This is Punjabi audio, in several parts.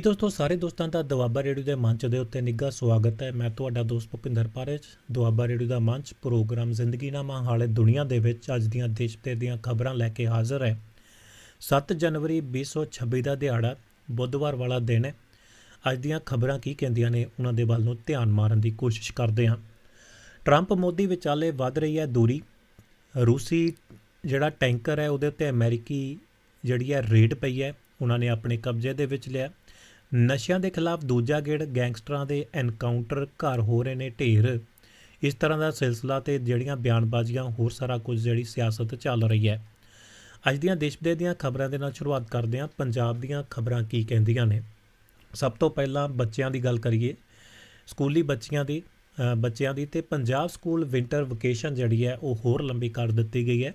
ਜੀ ਦੋਸਤੋ, ਸਾਰੇ ਦੋਸਤਾਂ ਦਾ ਦੁਆਬਾ ਰੇਡੀਓ ਦੇ ਮੰਚ ਦੇ ਉੱਤੇ ਨਿੱਘਾ ਸਵਾਗਤ ਹੈ। ਮੈਂ ਤੁਹਾਡਾ ਦੋਸਤ ਭੁਪਿੰਦਰ ਪਾਰੇਜ। ਦੁਆਬਾ ਰੇਡੀਓ ਦਾ ਮੰਚ ਪ੍ਰੋਗਰਾਮ ਜ਼ਿੰਦਗੀ ਨਾਮਾ ਹਾਲੇ ਦੁਨੀਆ ਦੇ ਵਿੱਚ ਅੱਜ ਦੀਆਂ ਦੇਸ਼ ਤੇ ਦੀਆਂ ਖਬਰਾਂ ਲੈ ਕੇ ਹਾਜ਼ਰ ਹੈ। 7 ਜਨਵਰੀ 2026 ਦਾ ਦਿਹਾੜਾ ਬੁੱਧਵਾਰ ਵਾਲਾ ਦਿਨ ਹੈ। ਅੱਜ ਦੀਆਂ ਖਬਰਾਂ ਕੀ ਕਹਿੰਦੀਆਂ ਨੇ, ਉਹਨਾਂ ਦੇ ਵੱਲ ਨੂੰ ਧਿਆਨ ਮਾਰਨ ਦੀ ਕੋਸ਼ਿਸ਼ ਕਰਦੇ ਹਾਂ। ਟਰੰਪ ਮੋਦੀ ਵਿਚਾਲੇ ਵੱਧ ਰਹੀ ਹੈ ਦੂਰੀ। ਰੂਸੀ ਜਿਹੜਾ ਟੈਂਕਰ ਹੈ, ਉਹਦੇ ਉੱਤੇ ਅਮਰੀਕੀ ਜਿਹੜੀ ਹੈ ਰੇਡ ਪਈ ਹੈ, ਉਹਨਾਂ ਨੇ ਆਪਣੇ ਕਬਜ਼ੇ ਦੇ ਵਿੱਚ ਲਿਆ। ਨਸ਼ਿਆਂ ਦੇ ਖਿਲਾਫ ਦੂਜਾ ਗੇੜ ਗੈਂਗਸਟਰਾਂ ਦੇ ਐਨਕਾਊਂਟਰ ਘਰ ਹੋ ਰਹੇ ਨੇ ਢੇਰ। ਇਸ ਤਰ੍ਹਾਂ ਦਾ ਸਿਲਸਿਲਾ ਤੇ ਜਿਹੜੀਆਂ ਬਿਆਨਬਾਜ਼ੀਆਂ, ਹੋਰ ਸਾਰਾ ਕੁਝ ਜਿਹੜੀ ਸਿਆਸਤ ਚੱਲ ਰਹੀ ਹੈ। ਅੱਜ ਦੀਆਂ ਦੇਸ਼ ਵਿਦੇਸ਼ ਦੀਆਂ ਖਬਰਾਂ ਦੇ ਨਾਲ ਸ਼ੁਰੂਆਤ ਕਰਦੇ ਹਾਂ। ਪੰਜਾਬ ਦੀਆਂ ਖਬਰਾਂ ਕੀ ਕਹਿੰਦੀਆਂ ਨੇ? ਸਭ ਤੋਂ ਪਹਿਲਾਂ ਬੱਚਿਆਂ ਦੀ ਗੱਲ ਕਰੀਏ। ਸਕੂਲੀ ਬੱਚਿਆਂ ਦੀ ਬੱਚਿਆਂ ਦੀ ਤੇ ਪੰਜਾਬ ਸਕੂਲ ਵਿੰਟਰ ਵਕੇਸ਼ਨ ਜਿਹੜੀ ਹੈ, ਉਹ ਹੋਰ ਲੰਬੀ ਕਰ ਦਿੱਤੀ ਗਈ ਹੈ।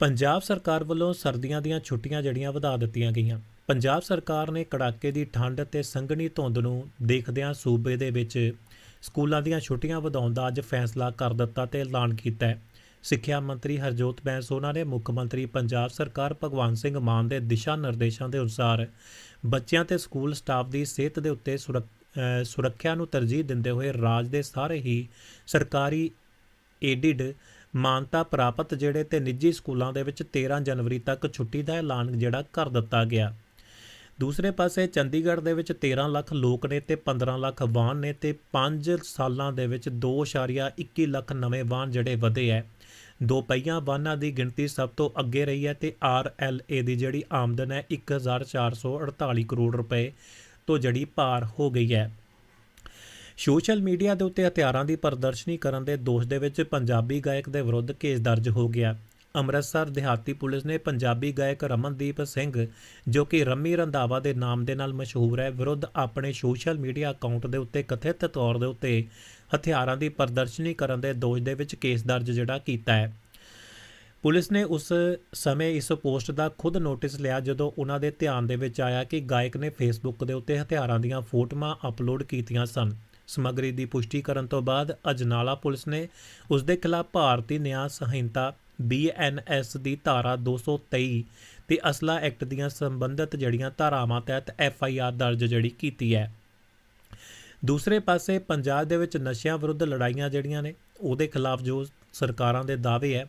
ਪੰਜਾਬ ਸਰਕਾਰ ਵੱਲੋਂ ਸਰਦੀਆਂ ਦੀਆਂ ਛੁੱਟੀਆਂ ਜਿਹੜੀਆਂ ਵਧਾ ਦਿੱਤੀਆਂ ਗਈਆਂ। ਪੰਜਾਬ ਸਰਕਾਰ ਨੇ ਕੜਾਕੇ ਦੀ ਠੰਡ ਅਤੇ ਸੰਘਣੀ ਧੁੰਦ ਨੂੰ ਦੇਖਦਿਆਂ ਸੂਬੇ ਦੇ ਵਿੱਚ ਸਕੂਲਾਂ ਦੀਆਂ ਛੁੱਟੀਆਂ ਵਧਾਉਣ ਦਾ ਅੱਜ ਫੈਸਲਾ ਕਰ ਦਿੱਤਾ ਤੇ ਐਲਾਨ ਕੀਤਾ ਹੈ। ਸਿੱਖਿਆ ਮੰਤਰੀ ਹਰਜੋਤ ਬੈਂਸ, ਉਹਨਾਂ ਨੇ ਮੁੱਖ ਮੰਤਰੀ ਪੰਜਾਬ ਸਰਕਾਰ ਭਗਵੰਤ ਸਿੰਘ ਮਾਨ ਦੇ ਦਿਸ਼ਾ ਨਿਰਦੇਸ਼ਾਂ ਦੇ ਅਨੁਸਾਰ ਬੱਚਿਆਂ ਤੇ ਸਕੂਲ ਸਟਾਫ ਦੀ ਸਿਹਤ ਦੇ ਉੱਤੇ ਸੁਰੱਖ- ਸੁਰੱਖਿਆ ਨੂੰ ਤਰਜੀਹ ਦਿੰਦੇ ਹੋਏ ਰਾਜ ਦੇ ਸਾਰੇ ਹੀ ਸਰਕਾਰੀ ਏਡਿਡ ਮਾਨਤਾ ਪ੍ਰਾਪਤ ਜਿਹੜੇ ਤੇ ਨਿੱਜੀ ਸਕੂਲਾਂ ਦੇ ਵਿੱਚ 13 ਜਨਵਰੀ ਤੱਕ ਛੁੱਟੀ ਦਾ ਐਲਾਨ ਜਿਹੜਾ ਕਰ ਦਿੱਤਾ ਗਿਆ। ਦੂਸਰੇ ਪਾਸੇ ਚੰਡੀਗੜ੍ਹ ਦੇ ਵਿੱਚ 13 ਲੱਖ ਲੋਕ ਨੇ ਤੇ 15 ਲੱਖ ਵਾਹਨ ਨੇ ਤੇ 5 ਸਾਲਾਂ ਦੇ ਵਿੱਚ 2.21 ਲੱਖ ਨਵੇਂ ਵਾਹਨ ਜਿਹੜੇ ਵਧੇ ਹੈ ਦੋ ਪਹੀਆਂ ਵਾਹਨਾਂ ਦੀ ਗਿਣਤੀ ਸਭ ਤੋਂ ਅੱਗੇ ਰਹੀ ਹੈ ਤੇ ਆਰਐਲਏ ਦੀ ਜਿਹੜੀ ਆਮਦਨ ਹੈ 1448 ਕਰੋੜ ਰੁਪਏ ਤੋਂ ਜਿਹੜੀ ਪਾਰ ਹੋ ਗਈ ਹੈ ਸੋਸ਼ਲ ਮੀਡੀਆ ਦੇ ਉੱਤੇ ਹਥਿਆਰਾਂ ਦੀ ਪ੍ਰਦਰਸ਼ਨੀ ਕਰਨ ਦੇ ਦੋਸ਼ ਦੇ ਵਿੱਚ ਪੰਜਾਬੀ ਗਾਇਕ ਦੇ ਵਿਰੁੱਧ ਕੇਸ ਦਰਜ ਹੋ ਗਿਆ। ਅੰਮ੍ਰਿਤਸਰ ਦਿਹਾਤੀ ਪੁਲਿਸ ਨੇ ਪੰਜਾਬੀ ਗਾਇਕ ਰਮਨਦੀਪ ਸਿੰਘ, ਜੋ ਕਿ ਰੰਮੀ ਰੰਧਾਵਾ ਦੇ ਨਾਮ ਦੇ ਨਾਲ ਮਸ਼ਹੂਰ ਹੈ, ਵਿਰੁੱਧ ਆਪਣੇ ਸੋਸ਼ਲ ਮੀਡੀਆ ਅਕਾਊਂਟ ਦੇ ਉੱਤੇ ਕਥਿਤ ਤੌਰ ਦੇ ਉੱਤੇ ਹਥਿਆਰਾਂ ਦੀ ਪ੍ਰਦਰਸ਼ਨੀ ਕਰਨ ਦੇ ਦੋਸ਼ ਦੇ ਵਿੱਚ ਕੇਸ ਦਰਜ ਜਿਹੜਾ ਕੀਤਾ ਹੈ। ਪੁਲਿਸ ਨੇ ਉਸ ਸਮੇਂ ਇਸ ਪੋਸਟ ਦਾ ਖੁਦ ਨੋਟਿਸ ਲਿਆ ਜਦੋਂ ਉਹਨਾਂ ਦੇ ਧਿਆਨ ਦੇ ਵਿੱਚ ਆਇਆ ਕਿ ਗਾਇਕ ਨੇ ਫੇਸਬੁੱਕ ਦੇ ਉੱਤੇ ਹਥਿਆਰਾਂ ਦੀਆਂ ਫੋਟੋਆਂ ਅਪਲੋਡ ਕੀਤੀਆਂ ਸਨ। ਸਮੱਗਰੀ ਦੀ ਪੁਸ਼ਟੀ ਕਰਨ ਤੋਂ ਬਾਅਦ ਅਜਨਾਲਾ ਪੁਲਿਸ ਨੇ ਉਸ ਦੇ ਖਿਲਾਫ ਭਾਰਤੀ ਨਿਆਂ ਸੰਹਿਤਾ ਬੀਐਨਐਸ ਦੀ ਧਾਰਾ 223 ਤੇ ਅਸਲਾ ਐਕਟ ਦੀਆਂ ਸੰਬੰਧਿਤ ਜੜੀਆਂ ਧਾਰਾਵਾਂ ਤਹਿਤ ਐਫਆਈਆਰ ਦਰਜ ਜਿਹੜੀ ਕੀਤੀ ਹੈ। ਦੂਸਰੇ ਪਾਸੇ ਪੰਜਾਬ ਦੇ ਵਿੱਚ ਨਸ਼ਿਆਂ ਵਿਰੁੱਧ ਲੜਾਈਆਂ ਜਿਹੜੀਆਂ ਨੇ, ਉਹਦੇ ਖਿਲਾਫ ਜੋ ਸਰਕਾਰਾਂ ਦੇ ਦਾਅਵੇ ਹੈ,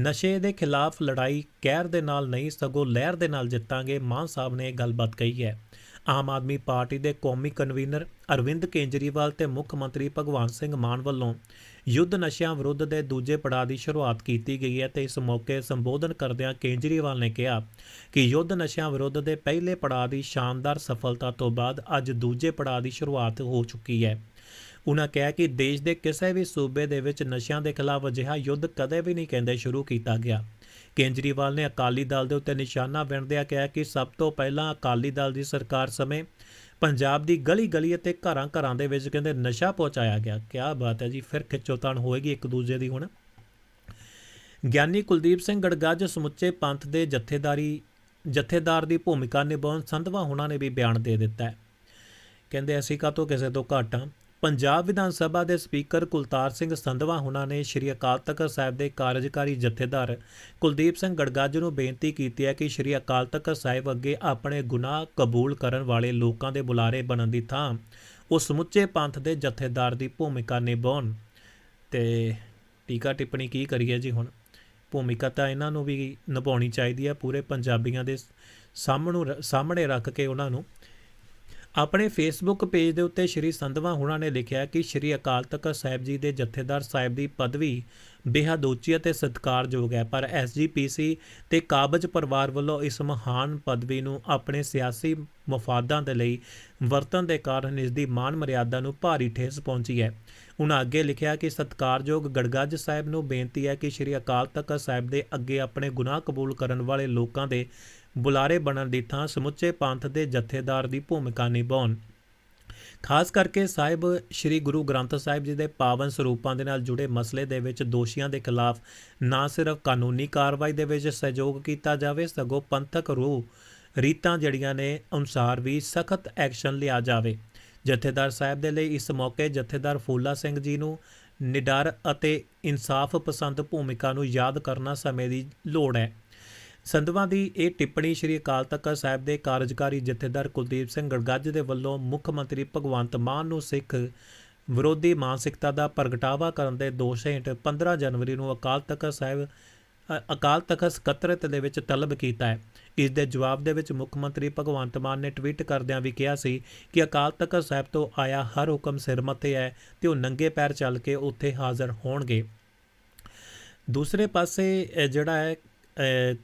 ਨਸ਼ੇ ਦੇ ਖਿਲਾਫ ਲੜਾਈ ਕਹਿਰ ਦੇ ਨਾਲ ਨਹੀਂ, ਸਗੋਂ ਲਹਿਰ ਦੇ ਨਾਲ ਜਿੱਤਾਂਗੇ, ਮਾਨ ਸਾਹਿਬ ਨੇ ਇਹ ਗੱਲਬਾਤ ਕਹੀ ਹੈ। ਆਮ ਆਦਮੀ ਪਾਰਟੀ ਦੇ ਕੌਮੀ ਕਨਵੀਨਰ ਅਰਵਿੰਦ ਕੇਜਰੀਵਾਲ ਤੇ ਮੁੱਖ ਮੰਤਰੀ ਭਗਵੰਤ ਸਿੰਘ ਮਾਨ ਵੱਲੋਂ ਯੁੱਧ ਨਸ਼ਿਆਂ ਵਿਰੁੱਧ ਦੇ ਦੂਜੇ ਪੜਾਅ ਦੀ ਸ਼ੁਰੂਆਤ ਕੀਤੀ ਗਈ ਹੈ ਤੇ ਇਸ ਮੌਕੇ ਸੰਬੋਧਨ ਕਰਦਿਆਂ ਕੇਜਰੀਵਾਲ ਨੇ ਕਿਹਾ ਕਿ ਯੁੱਧ ਨਸ਼ਿਆਂ ਵਿਰੁੱਧ ਦੇ ਪਹਿਲੇ ਪੜਾਅ ਦੀ ਸ਼ਾਨਦਾਰ ਸਫਲਤਾ ਤੋਂ ਬਾਅਦ ਅੱਜ ਦੂਜੇ ਪੜਾਅ ਦੀ ਸ਼ੁਰੂਆਤ ਹੋ ਚੁੱਕੀ ਹੈ। ਉਹਨਾਂ ਕਿਹਾ ਕਿ ਦੇਸ਼ ਦੇ ਕਿਸੇ ਵੀ ਸੂਬੇ ਦੇ ਵਿੱਚ ਨਸ਼ਿਆਂ ਦੇ ਖਿਲਾਫ ਅਜਿਹਾ ਯੁੱਧ ਕਦੇ ਵੀ ਨਹੀਂ ਕਹਿੰਦੇ ਸ਼ੁਰੂ ਕੀਤਾ ਗਿਆ। ਕੇਜਰੀਵਾਲ ਨੇ ਅਕਾਲੀ ਦਲ ਦੇ ਉੱਤੇ ਨਿਸ਼ਾਨਾ ਵਿੰਨਦਿਆਂ ਕਿਹਾ ਕਿ ਸਭ ਤੋਂ ਪਹਿਲਾਂ ਅਕਾਲੀ ਦਲ ਦੀ ਸਰਕਾਰ ਸਮੇਂ ਪੰਜਾਬ ਦੀ ਗਲੀ ਗਲੀ ਅਤੇ ਘਰਾਂ ਘਰਾਂ ਦੇ ਵਿੱਚ ਕਹਿੰਦੇ ਨਸ਼ਾ ਪਹੁੰਚਾਇਆ ਗਿਆ। ਕੀ ਬਾਤ ਹੈ ਜੀ, ਫਿਰ ਖਿੱਚੋਤਾਣ ਹੋਏਗੀ ਇੱਕ ਦੂਜੇ ਦੀ ਹੁਣ। ਗਿਆਨੀ ਕੁਲਦੀਪ ਸਿੰਘ ਗੜਗੱਜ ਸਮੁੱਚੇ ਪੰਥ ਦੇ ਜਥੇਦਾਰੀ, ਜਥੇਦਾਰ ਦੀ ਭੂਮਿਕਾ ਨਿਭਾਉਣ ਸੰਧਵਾ ਹੁਣਾਂ ਨੇ ਵੀ ਬਿਆਨ ਦੇ ਦਿੱਤਾ ਹੈ। ਕਹਿੰਦੇ ਅਸੀਂ ਕਾਹਤੋਂ ਕਿਸੇ ਤੋਂ ਘੱਟ ਹਾਂ? ਪੰਜਾਬ ਵਿਧਾਨ ਸਭਾ ਦੇ ਸਪੀਕਰ ਕੁਲਤਾਰ ਸਿੰਘ ਸੰਧਵਾ, ਹੁਣਾਂ ਨੇ ਸ਼੍ਰੀ ਅਕਾਲ ਤਖਤ ਸਾਹਿਬ ਦੇ ਕਾਰਜਕਾਰੀ ਜਥੇਦਾਰ ਕੁਲਦੀਪ ਸਿੰਘ ਗੜਗਾਜ ਨੂੰ ਬੇਨਤੀ ਕੀਤੀ ਹੈ ਕਿ ਸ਼੍ਰੀ ਅਕਾਲ ਤਖਤ ਸਾਹਿਬ ਅੱਗੇ ਆਪਣੇ ਗੁਨਾਹ ਕਬੂਲ ਕਰਨ ਵਾਲੇ ਲੋਕਾਂ ਦੇ ਬੁਲਾਰੇ ਬਣਨ ਦੀ ਥਾਂ ਉਹ ਸਮੁੱਚੇ ਪੰਥ ਦੇ ਜਥੇਦਾਰ ਦੀ ਭੂਮਿਕਾ ਨਿਭਾਉਣ। ਤੇ ਟੀਕਾ ਟਿੱਪਣੀ ਕੀ ਕਰੀਏ ਜੀ ਹੁਣ? ਭੂਮਿਕਾ ਤਾਂ ਇਹਨਾਂ ਨੂੰ ਵੀ ਨਿਭਾਉਣੀ ਚਾਹੀਦੀ ਹੈ, ਪੂਰੇ ਪੰਜਾਬੀਆਂ ਦੇ ਸਾਹਮਣੇ ਸਾਹਮਣੇ ਰੱਖ ਕੇ ਉਹਨਾਂ ਨੂੰ। ਆਪਣੇ ਫੇਸਬੁੱਕ ਪੇਜ ਦੇ ਉੱਤੇ ਸ਼੍ਰੀ ਸੰਧਵਾ ਹੁਣਾਂ ਨੇ ਲਿਖਿਆ ਕਿ ਸ਼੍ਰੀ ਅਕਾਲ ਤਖਤ ਸਾਹਿਬ ਜੀ ਦੇ ਜਥੇਦਾਰ ਸਾਹਿਬ ਦੀ ਪਦਵੀ ਬੇਹੱਦ ਉੱਚੀ ਅਤੇ ਸਤਿਕਾਰਯੋਗ ਹੈ, ਪਰ ਐਸਜੀਪੀਸੀ ਤੇ ਕਾਬਜ ਪਰਿਵਾਰ ਵੱਲੋਂ ਇਸ ਮਹਾਨ ਪਦਵੀ ਨੂੰ ਆਪਣੇ ਸਿਆਸੀ ਮਫਾਦਾਂ ਦੇ ਲਈ ਵਰਤਣ ਦੇ ਕਾਰਨ ਇਸ ਦੀ ਮਾਨ ਮਰਿਆਦਾ ਨੂੰ ਭਾਰੀ ਠੇਸ ਪਹੁੰਚੀ ਹੈ। ਉਹਨਾਂ ਅੱਗੇ ਲਿਖਿਆ ਕਿ ਸਤਿਕਾਰਯੋਗ ਗੜਗੱਜ ਸਾਹਿਬ ਨੂੰ ਬੇਨਤੀ ਹੈ ਕਿ ਸ਼੍ਰੀ ਅਕਾਲ ਤਖਤ ਸਾਹਿਬ ਦੇ ਅੱਗੇ ਆਪਣੇ ਗੁਨਾਹ ਕਬੂਲ ਕਰਨ ਵਾਲੇ ਲੋਕਾਂ ਦੇ ਬੁਲਾਰੇ ਬਣਨ ਦੀ ਥਾਂ ਸਮੁੱਚੇ ਪੰਥ ਦੇ ਜਥੇਦਾਰ ਦੀ ਭੂਮਿਕਾ ਨਿਭਾਉਣ। ਖਾਸ ਕਰਕੇ ਸਾਹਿਬ ਸ੍ਰੀ ਗੁਰੂ ਗ੍ਰੰਥ ਸਾਹਿਬ ਜੀ ਦੇ ਪਾਵਨ ਸਰੂਪਾਂ ਦੇ ਨਾਲ ਜੁੜੇ ਮਸਲੇ ਦੇ ਵਿੱਚ ਦੋਸ਼ੀਆਂ ਦੇ ਖਿਲਾਫ ਨਾ ਸਿਰਫ ਕਾਨੂੰਨੀ ਕਾਰਵਾਈ ਦੇ ਵਿੱਚ ਸਹਿਯੋਗ ਕੀਤਾ ਜਾਵੇ, ਸਗੋਂ ਪੰਥਕ ਰੂਹ ਰੀਤਾਂ ਜੜੀਆਂ ਨੇ ਅਨੁਸਾਰ ਵੀ ਸਖਤ ਐਕਸ਼ਨ ਲਿਆ ਜਾਵੇ। ਜਥੇਦਾਰ ਸਾਹਿਬ ਦੇ ਲਈ ਇਸ ਮੌਕੇ ਜਥੇਦਾਰ ਫੂਲਾ ਸਿੰਘ ਜੀ ਨੂੰ ਨਿਡਰ ਅਤੇ ਇਨਸਾਫ ਪਸੰਦ ਭੂਮਿਕਾ ਨੂੰ ਯਾਦ ਕਰਨਾ ਸਮੇਂ ਦੀ ਲੋੜ ਹੈ। ਸੰਧਵਾਂ ਦੀ ਇਹ ਟਿੱਪਣੀ ਸ੍ਰੀ ਅਕਾਲ ਤਖਤ ਸਾਹਿਬ ਦੇ ਕਾਰਜਕਾਰੀ ਜਥੇਦਾਰ ਕੁਲਦੀਪ ਸਿੰਘ ਗੜਗੱਜ ਦੇ ਵੱਲੋਂ ਮੁੱਖ ਮੰਤਰੀ ਭਗਵੰਤ ਮਾਨ ਨੂੰ ਸਿੱਖ ਵਿਰੋਧੀ ਮਾਨਸਿਕਤਾ ਦਾ ਪ੍ਰਗਟਾਵਾ ਕਰਨ ਦੇ ਦੋਸ਼ ਹੇਠ 15 ਜਨਵਰੀ ਨੂੰ ਅਕਾਲ ਤਖਤ ਸਾਹਿਬ ਅਕਾਲ ਤਖਤ ਸਕੱਤਰਤ ਦੇ ਵਿੱਚ ਤਲਬ ਕੀਤਾ ਹੈ। ਇਸ ਦੇ ਜਵਾਬ ਦੇ ਵਿੱਚ ਮੁੱਖ ਮੰਤਰੀ ਭਗਵੰਤ ਮਾਨ ਨੇ ਟਵੀਟ ਕਰਦਿਆਂ ਵੀ ਕਿਹਾ ਸੀ ਕਿ ਅਕਾਲ ਤਖਤ ਸਾਹਿਬ ਤੋਂ ਆਇਆ ਹਰ ਹੁਕਮ ਸਿਰ ਮੱਥੇ ਹੈ ਤੇ ਉਹ ਨੰਗੇ ਪੈਰ ਚੱਲ ਕੇ ਉੱਥੇ ਹਾਜ਼ਰ ਹੋਣਗੇ। ਦੂਸਰੇ ਪਾਸੇ ਜਿਹੜਾ ਹੈ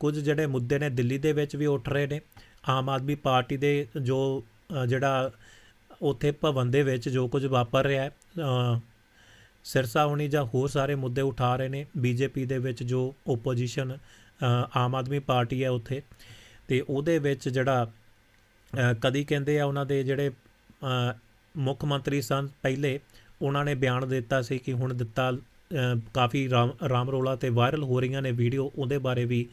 ਕੁਝ ਜਿਹੜੇ ਮੁੱਦੇ ਨੇ ਦਿੱਲੀ ਦੇ ਵਿੱਚ ਵੀ ਉੱਠ ਰਹੇ ਨੇ। ਆਮ ਆਦਮੀ ਪਾਰਟੀ ਦੇ ਜੋ ਜਿਹੜਾ ਉੱਥੇ ਭਵਨ ਦੇ ਵਿੱਚ ਜੋ ਕੁਝ ਵਾਪਰ ਰਿਹਾ ਹੈ ਸਿਰਸਾ ਹੋਣੀ ਜਾਂ ਹੋਰ ਸਾਰੇ ਮੁੱਦੇ ਉਠਾ ਰਹੇ ਨੇ। ਬੀਜੇਪੀ ਦੇ ਵਿੱਚ ਜੋ ਓਪੋਜੀਸ਼ਨ ਆਮ ਆਦਮੀ ਪਾਰਟੀ ਹੈ ਉੱਥੇ ਤੇ ਉਹਦੇ ਵਿੱਚ ਜਿਹੜਾ ਕਦੀ ਕਹਿੰਦੇ ਆ ਉਹਨਾਂ ਦੇ ਜਿਹੜੇ ਮੁੱਖ ਮੰਤਰੀ ਸਨ ਪਹਿਲੇ, ਉਹਨਾਂ ਨੇ ਬਿਆਨ ਦਿੱਤਾ ਸੀ ਕਿ ਹੁਣ ਦਿੱਤਾ ਕਾਫੀ ਰਾਮ ਰਾਮ ਰੋਲਾ ਤੇ ਵਾਇਰਲ ਹੋ ਰਹੀਆਂ ਨੇ ਵੀਡੀਓ, ਉਹਦੇ ਬਾਰੇ ਵੀ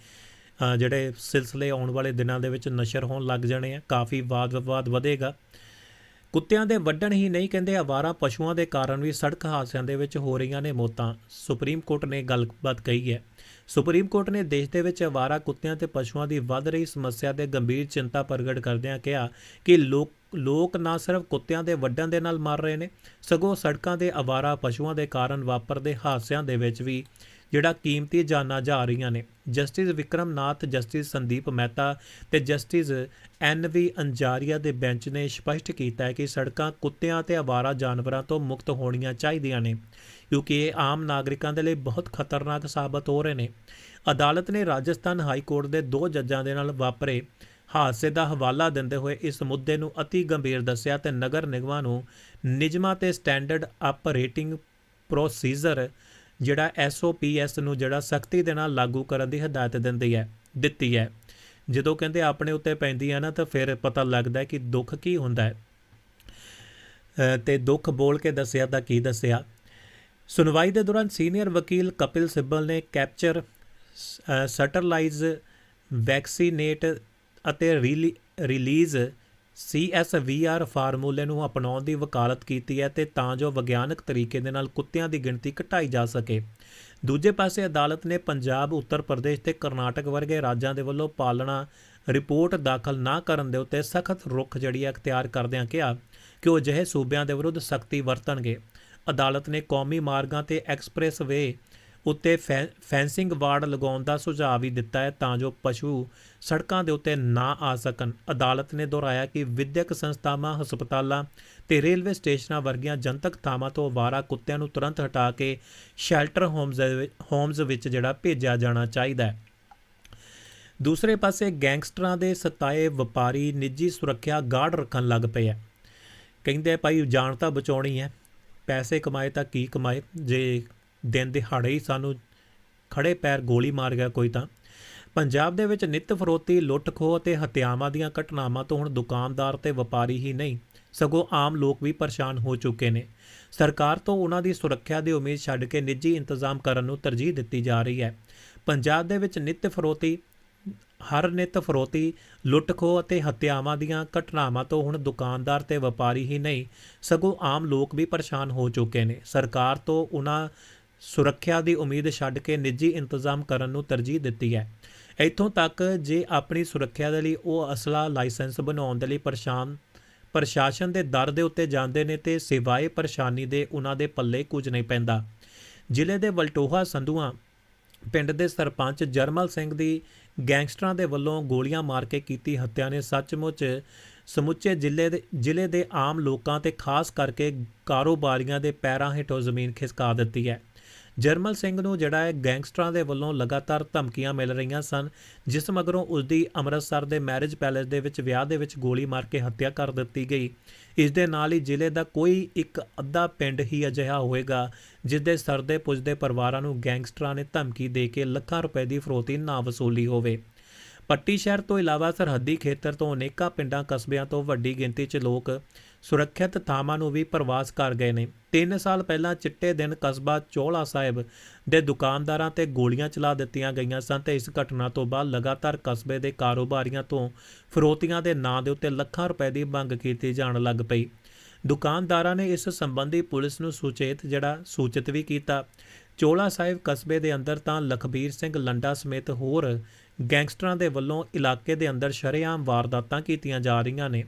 ਜਿਹੜੇ ਸਿਲਸਿਲੇ ਆਉਣ ਵਾਲੇ ਦਿਨਾਂ ਦੇ ਵਿੱਚ ਨਸ਼ਰ ਹੋਣ ਲੱਗ ਜਾਣੇ ਆ, ਕਾਫੀ ਵਾਦ ਵਿਵਾਦ ਵਧੇਗਾ। ਕੁੱਤਿਆਂ ਦੇ ਵੱਢਣ ਹੀ ਨਹੀਂ ਕਹਿੰਦੇ, ਆਵਾਰਾ ਪਸ਼ੂਆਂ ਦੇ ਕਾਰਨ ਵੀ ਸੜਕ ਹਾਦਸਿਆਂ ਦੇ ਵਿੱਚ ਹੋ ਰਹੀਆਂ ਨੇ ਮੌਤਾਂ। ਸੁਪਰੀਮ ਕੋਰਟ ਨੇ ਗੱਲਬਾਤ ਕਹੀ ਹੈ। ਸੁਪਰੀਮ ਕੋਰਟ ਨੇ ਦੇਸ਼ ਦੇ ਵਿੱਚ ਆਵਾਰਾ ਕੁੱਤਿਆਂ ਤੇ ਪਸ਼ੂਆਂ ਦੀ ਵੱਧ ਰਹੀ ਸਮੱਸਿਆ ਦੇ ਗੰਭੀਰ ਚਿੰਤਾ ਪ੍ਰਗਟ ਕਰਦਿਆਂ ਕਿਹਾ ਕਿ ਲੋਕ ਲੋਕ ਨਾ ਸਿਰਫ ਕੁੱਤਿਆਂ ਦੇ ਵੱਢਣ ਦੇ ਨਾਲ ਮਰ ਰਹੇ ਨੇ, ਸਗੋਂ ਸੜਕਾਂ ਦੇ ਆਵਾਰਾ ਪਸ਼ੂਆਂ ਦੇ ਕਾਰਨ ਵਾਪਰਦੇ ਹਾਦਸਿਆਂ ਦੇ ਵਿੱਚ ਵੀ ਜਿਹੜਾ ਕੀਮਤੀ ਜਾਨਾਂ ਜਾ ਰਹੀਆਂ ਨੇ। ਜਸਟਿਸ ਵਿਕਰਮ ਨਾਥ ਜਸਟਿਸ ਸੰਦੀਪ ਮਹਿਤਾ ਤੇ ਜਸਟਿਸ ਐਨ ਵੀ ਅੰਜਾਰੀਆ ਦੇ ਬੈਂਚ ਨੇ ਸਪਸ਼ਟ ਕੀਤਾ ਹੈ ਕਿ ਸੜਕਾਂ, ਕੁੱਤਿਆਂ ਤੇ ਆਵਾਰਾ ਜਾਨਵਰਾਂ ਤੋਂ ਮੁਕਤ ਹੋਣੀਆਂ ਚਾਹੀਦੀਆਂ ਨੇ। ਕਿਉਂਕਿ ਇਹ ਆਮ ਨਾਗਰਿਕਾਂ ਦੇ ਲਈ ਬਹੁਤ ਖਤਰਨਾਕ ਸਾਬਤ ਹੋ ਰਹੇ ਨੇ। ਅਦਾਲਤ ਨੇ ਰਾਜਸਥਾਨ ਹਾਈ ਕੋਰਟ ਦੇ ਦੋ ਜੱਜਾਂ ਦੇ ਨਾਲ ਵਾਪਰੇ ਹਾਦਸੇ ਦਾ ਹਵਾਲਾ ਦਿੰਦੇ ਹੋਏ ਇਸ ਮੁੱਦੇ ਨੂੰ ਅਤੀ ਗੰਭੀਰ ਦੱਸਿਆ ਤੇ ਨਗਰ ਨਿਗਮਾਂ ਨੂੰ ਨਿਯਮਾਂ ਤੇ ਸਟੈਂਡਰਡ ਆਪਰੇਟਿੰਗ ਪ੍ਰੋਸੀਜਰ ਜਿਹੜਾ ਐਸਓਪੀਐਸ ਨੂੰ ਜਿਹੜਾ ਸਖਤੀ ਦੇ ਨਾਲ ਲਾਗੂ ਕਰਨ ਦੀ ਹਦਾਇਤ ਦਿੰਦੀ ਹੈ, ਦਿੱਤੀ ਹੈ। ਜਦੋਂ ਕਹਿੰਦੇ ਆਪਣੇ ਉੱਤੇ ਪੈਂਦੀ ਹੈ ਨਾ, ਤਾਂ ਫਿਰ ਪਤਾ ਲੱਗਦਾ ਹੈ ਕਿ ਦੁੱਖ ਕੀ ਹੁੰਦਾ ਹੈ। ਤੇ ਦੁੱਖ ਬੋਲ ਕੇ ਦੱਸਿਆ ਤਾਂ ਕੀ ਦੱਸਿਆ? ਸੁਣਵਾਈ ਦੇ ਦੌਰਾਨ ਸੀਨੀਅਰ ਵਕੀਲ ਕਪਿਲ ਸਿੱਬਲ ਨੇ ਕੈਪਚਰ ਸਟਰਲਾਈਜ਼, ਵੈਕਸੀਨੇਟ ਅਤੇ ਰੀਲੀ- ਰਿਲੀਜ਼ ਸੀਐਸਵੀਆਰ ਫਾਰਮੂਲੇ ਨੂੰ ਅਪਣਾਉਣ ਦੀ ਵਕਾਲਤ ਕੀਤੀ ਹੈ ਤੇ ਤਾਂ ਜੋ ਵਿਗਿਆਨਕ ਤਰੀਕੇ ਦੇ ਨਾਲ ਕੁੱਤਿਆਂ ਦੀ ਗਿਣਤੀ ਘਟਾਈ ਜਾ ਸਕੇ। ਦੂਜੇ ਪਾਸੇ ਅਦਾਲਤ ਨੇ ਪੰਜਾਬ, ਉੱਤਰ ਪ੍ਰਦੇਸ਼ ਤੇ ਕਰਨਾਟਕ ਵਰਗੇ ਰਾਜਾਂ ਦੇ ਵੱਲੋਂ ਪਾਲਣਾ ਰਿਪੋਰਟ ਦਾਖਲ ਨਾ ਕਰਨ ਦੇ ਉੱਤੇ ਸਖਤ ਰੁਖ ਜਿਹੜੀ ਹੈ, ਅਖਤਿਆਰ ਕਰਦਿਆਂ ਕਿਹਾ ਕਿ ਉਹ ਅਜਿਹੇ ਸੂਬਿਆਂ ਦੇ ਵਿਰੁੱਧ ਸਖਤੀ ਵਰਤਣਗੇ। ਅਦਾਲਤ ਨੇ ਕੌਮੀ ਮਾਰਗਾਂ ਤੇ ਐਕਸਪ੍ਰੈਸ ਵੇ ਉੱਤੇ ਫੈ- ਫੈਂਸਿੰਗ ਵਾਰਡ ਲਗਾਉਣ ਦਾ ਸੁਝਾਅ ਵੀ ਦਿੱਤਾ ਹੈ ਤਾਂ ਜੋ ਪਸ਼ੂ ਸੜਕਾਂ ਦੇ ਉੱਤੇ ਨਾ ਆ ਸਕਣ। ਅਦਾਲਤ ਨੇ ਦੁਹਰਾਇਆ ਕਿ ਵਿਦਿਅਕ ਸੰਸਥਾਵਾਂ, ਹਸਪਤਾਲਾਂ ਤੇ ਰੇਲਵੇ ਸਟੇਸ਼ਨਾਂ ਵਰਗੀਆਂ ਜਨਤਕ ਥਾਵਾਂ ਤੋਂ ਅਵਾਰਾ ਕੁੱਤਿਆਂ ਨੂੰ ਤੁਰੰਤ ਹਟਾ ਕੇ ਸ਼ੈਲਟਰ ਹੋਮਜ਼ ਦੇ ਵਿੱਚ- ਹੋਮਜ਼ ਵਿੱਚ ਜਿਹੜਾ ਭੇਜਿਆ ਜਾਣਾ ਚਾਹੀਦਾ ਹੈ। ਦੂਸਰੇ ਪਾਸੇ ਗੈਂਗਸਟਰਾਂ ਦੇ ਸਤਾਏ ਵਪਾਰੀ ਨਿੱਜੀ ਸੁਰੱਖਿਆ ਗਾਰਡ ਰੱਖਣ ਲੱਗ ਪਏ ਹੈ। ਕਹਿੰਦੇ ਭਾਈ, ਜਾਨ ਤਾਂ ਬਚਾਉਣੀ ਹੈ। ਪੈਸੇ ਕਮਾਏ ਤਾਂ ਕੀ ਕਮਾਏ? ਜੇ ਦਿਨ ਦਿਹਾੜੇ ਹੀ ਸਾਨੂੰ ਖੜੇ ਪੈਰ ਗੋਲੀ ਮਾਰ ਗਿਆ ਕੋਈ ਤਾਂ। ਪੰਜਾਬ ਦੇ ਵਿੱਚ ਨਿੱਤ ਫਰੋਤੀ, ਲੁੱਟ ਖੋਹ ਅਤੇ ਹੱਤਿਆਵਾਂ ਦੀਆਂ ਘਟਨਾਵਾਂ ਤੋਂ ਹੁਣ ਦੁਕਾਨਦਾਰ ਤੇ ਵਪਾਰੀ ਹੀ ਨਹੀਂ, ਸਗੋਂ ਆਮ ਲੋਕ ਵੀ ਪਰੇਸ਼ਾਨ ਹੋ ਚੁੱਕੇ ਨੇ। ਸਰਕਾਰ ਤੋਂ ਉਹਨਾਂ ਦੀ ਸੁਰੱਖਿਆ ਦੀ ਉਮੀਦ ਛੱਡ ਕੇ ਨਿੱਜੀ ਇੰਤਜ਼ਾਮ ਕਰਨ ਨੂੰ ਤਰਜੀਹ ਦਿੱਤੀ ਜਾ ਰਹੀ ਹੈ। ਪੰਜਾਬ ਦੇ ਵਿੱਚ ਨਿੱਤ ਫਰੋਤੀ, ਹਰ ਨਿੱਤ ਫਰੋਤੀ, ਲੁੱਟ ਖੋਹ ਅਤੇ ਹੱਤਿਆਵਾਂ ਦੀਆਂ ਘਟਨਾਵਾਂ ਤੋਂ ਹੁਣ ਦੁਕਾਨਦਾਰ ਤੇ ਵਪਾਰੀ ਹੀ ਨਹੀਂ, ਸਗੋਂ ਆਮ ਲੋਕ ਵੀ ਪਰੇਸ਼ਾਨ ਹੋ ਚੁੱਕੇ ਨੇ। ਸਰਕਾਰ ਤੋਂ ਉਹਨਾਂ ਸੁਰੱਖਿਆ ਦੀ ਉਮੀਦ ਛੱਡ ਕੇ ਨਿੱਜੀ ਇੰਤਜ਼ਾਮ ਕਰਨ ਨੂੰ ਤਰਜੀਹ ਦਿੱਤੀ ਹੈ। ਇੱਥੋਂ ਤੱਕ ਜੇ ਆਪਣੀ ਸੁਰੱਖਿਆ ਦੇ ਲਈ ਉਹ ਅਸਲਾ ਲਾਇਸੈਂਸ ਬਣਾਉਣ ਦੇ ਲਈ ਪਰੇਸ਼ਾਨ, ਪ੍ਰਸ਼ਾਸਨ ਦੇ ਦਰ ਦੇ ਉੱਤੇ ਜਾਂਦੇ ਨੇ ਤੇ ਸਿਵਾਏ ਪਰੇਸ਼ਾਨੀ ਦੇ ਉਹਨਾਂ ਦੇ ਪੱਲੇ ਕੁਝ ਨਹੀਂ ਪੈਂਦਾ। ਜ਼ਿਲ੍ਹੇ ਦੇ ਵਲਟੋਹਾ ਸੰਧੂਆਂ, ਪਿੰਡ ਦੇ ਸਰਪੰਚ ਜਰਮਲ ਸਿੰਘ ਦੀ ਗੈਂਗਸਟਰਾਂ ਦੇ ਵੱਲੋਂ ਗੋਲੀਆਂ ਮਾਰ ਕੇ ਕੀਤੀ ਹੱਤਿਆ ਨੇ ਸੱਚਮੁੱਚ ਸਮੁੱਚੇ ਜ਼ਿਲ੍ਹੇ ਦੇ ਜ਼ਿਲ੍ਹੇ ਦੇ ਆਮ ਲੋਕਾਂ ਤੇ ਖਾਸ ਕਰਕੇ ਕਾਰੋਬਾਰੀਆਂ ਦੇ ਪੈਰਾਂ ਹੇਠੋਂ ਜ਼ਮੀਨ ਖਿਸਕਾ ਦਿੱਤੀ ਹੈ। ਜਰਮਲ ਸਿੰਘ ਨੂੰ ਜਿਹੜਾ ਹੈ ਗੈਂਗਸਟਰਾਂ ਦੇ ਵੱਲੋਂ ਲਗਾਤਾਰ ਧਮਕੀਆਂ ਮਿਲ ਰਹੀਆਂ ਸਨ, ਜਿਸ ਮਗਰੋਂ ਉਸ ਦੀ ਅੰਮ੍ਰਿਤਸਰ ਦੇ ਮੈਰਿਜ ਪੈਲੇਸ ਦੇ ਵਿੱਚ ਵਿਆਹ ਦੇ ਵਿੱਚ ਗੋਲੀ ਮਾਰ ਕੇ ਹੱਤਿਆ ਕਰ ਦਿੱਤੀ ਗਈ। ਇਸ ਦੇ ਨਾਲ ਹੀ ਜ਼ਿਲ੍ਹੇ ਦਾ ਕੋਈ ਇੱਕ ਅੱਧਾ ਪਿੰਡ ਹੀ ਅਜਿਹਾ ਹੋਏਗਾ ਜਿਸ ਦੇ ਸਰਦੇ ਪੁੱਜਦੇ ਪਰਿਵਾਰਾਂ ਨੂੰ ਗੈਂਗਸਟਰਾਂ ਨੇ ਧਮਕੀ ਦੇ ਕੇ ਲੱਖਾਂ ਰੁਪਏ ਦੀ ਫਰੋਤੀ ਨਾ ਵਸੂਲੀ ਹੋਵੇ। ਪੱਟੀ ਸ਼ਹਿਰ ਤੋਂ ਇਲਾਵਾ ਸਰਹੱਦੀ ਖੇਤਰ ਤੋਂ ਅਨੇਕਾਂ ਪਿੰਡਾਂ ਕਸਬਿਆਂ ਤੋਂ ਵੱਡੀ ਗਿਣਤੀ 'ਚ ਲੋਕ ਸੁਰੱਖਿਅਤ ਥਾਵਾਂ ਨੂੰ ਵੀ ਪ੍ਰਵਾਸ ਕਰ ਗਏ ਨੇ। 3 ਸਾਲ ਪਹਿਲਾਂ ਚਿੱਟੇ ਦਿਨ ਕਸਬਾ ਚੋਲਾ ਸਾਹਿਬ ਦੇ ਦੁਕਾਨਦਾਰਾਂ ਤੇ ਗੋਲੀਆਂ ਚਲਾ ਦਿੱਤੀਆਂ ਗਈਆਂ ਸਨ ਤੇ ਇਸ ਘਟਨਾ ਤੋਂ ਬਾਅਦ ਲਗਾਤਾਰ ਕਸਬੇ ਦੇ ਕਾਰੋਬਾਰੀਆਂ ਤੋਂ ਫਰੋਤੀਆਂ ਦੇ ਨਾਂ ਦੇ ਉੱਤੇ ਲੱਖਾਂ ਰੁਪਏ ਦੀ ਮੰਗ ਕੀਤੀ ਜਾਣ ਲੱਗ ਪਈ। ਦੁਕਾਨਦਾਰਾਂ ਨੇ ਇਸ ਸੰਬੰਧੀ ਪੁਲਿਸ ਨੂੰ ਸੁਚੇਤ, ਜਿਹੜਾ ਸੂਚਿਤ ਵੀ ਕੀਤਾ। ਚੋਲਾ ਸਾਹਿਬ ਕਸਬੇ ਦੇ ਅੰਦਰ ਤਾਂ ਲਖਬੀਰ ਸਿੰਘ ਲੰਡਾ ਸਮੇਤ ਹੋਰ ਗੈਂਗਸਟਰਾਂ ਦੇ ਵੱਲੋਂ ਇਲਾਕੇ ਦੇ ਅੰਦਰ ਸ਼ਰੇਆਮ ਵਾਰਦਾਤਾਂ ਕੀਤੀਆਂ ਜਾ ਰਹੀਆਂ ਨੇ।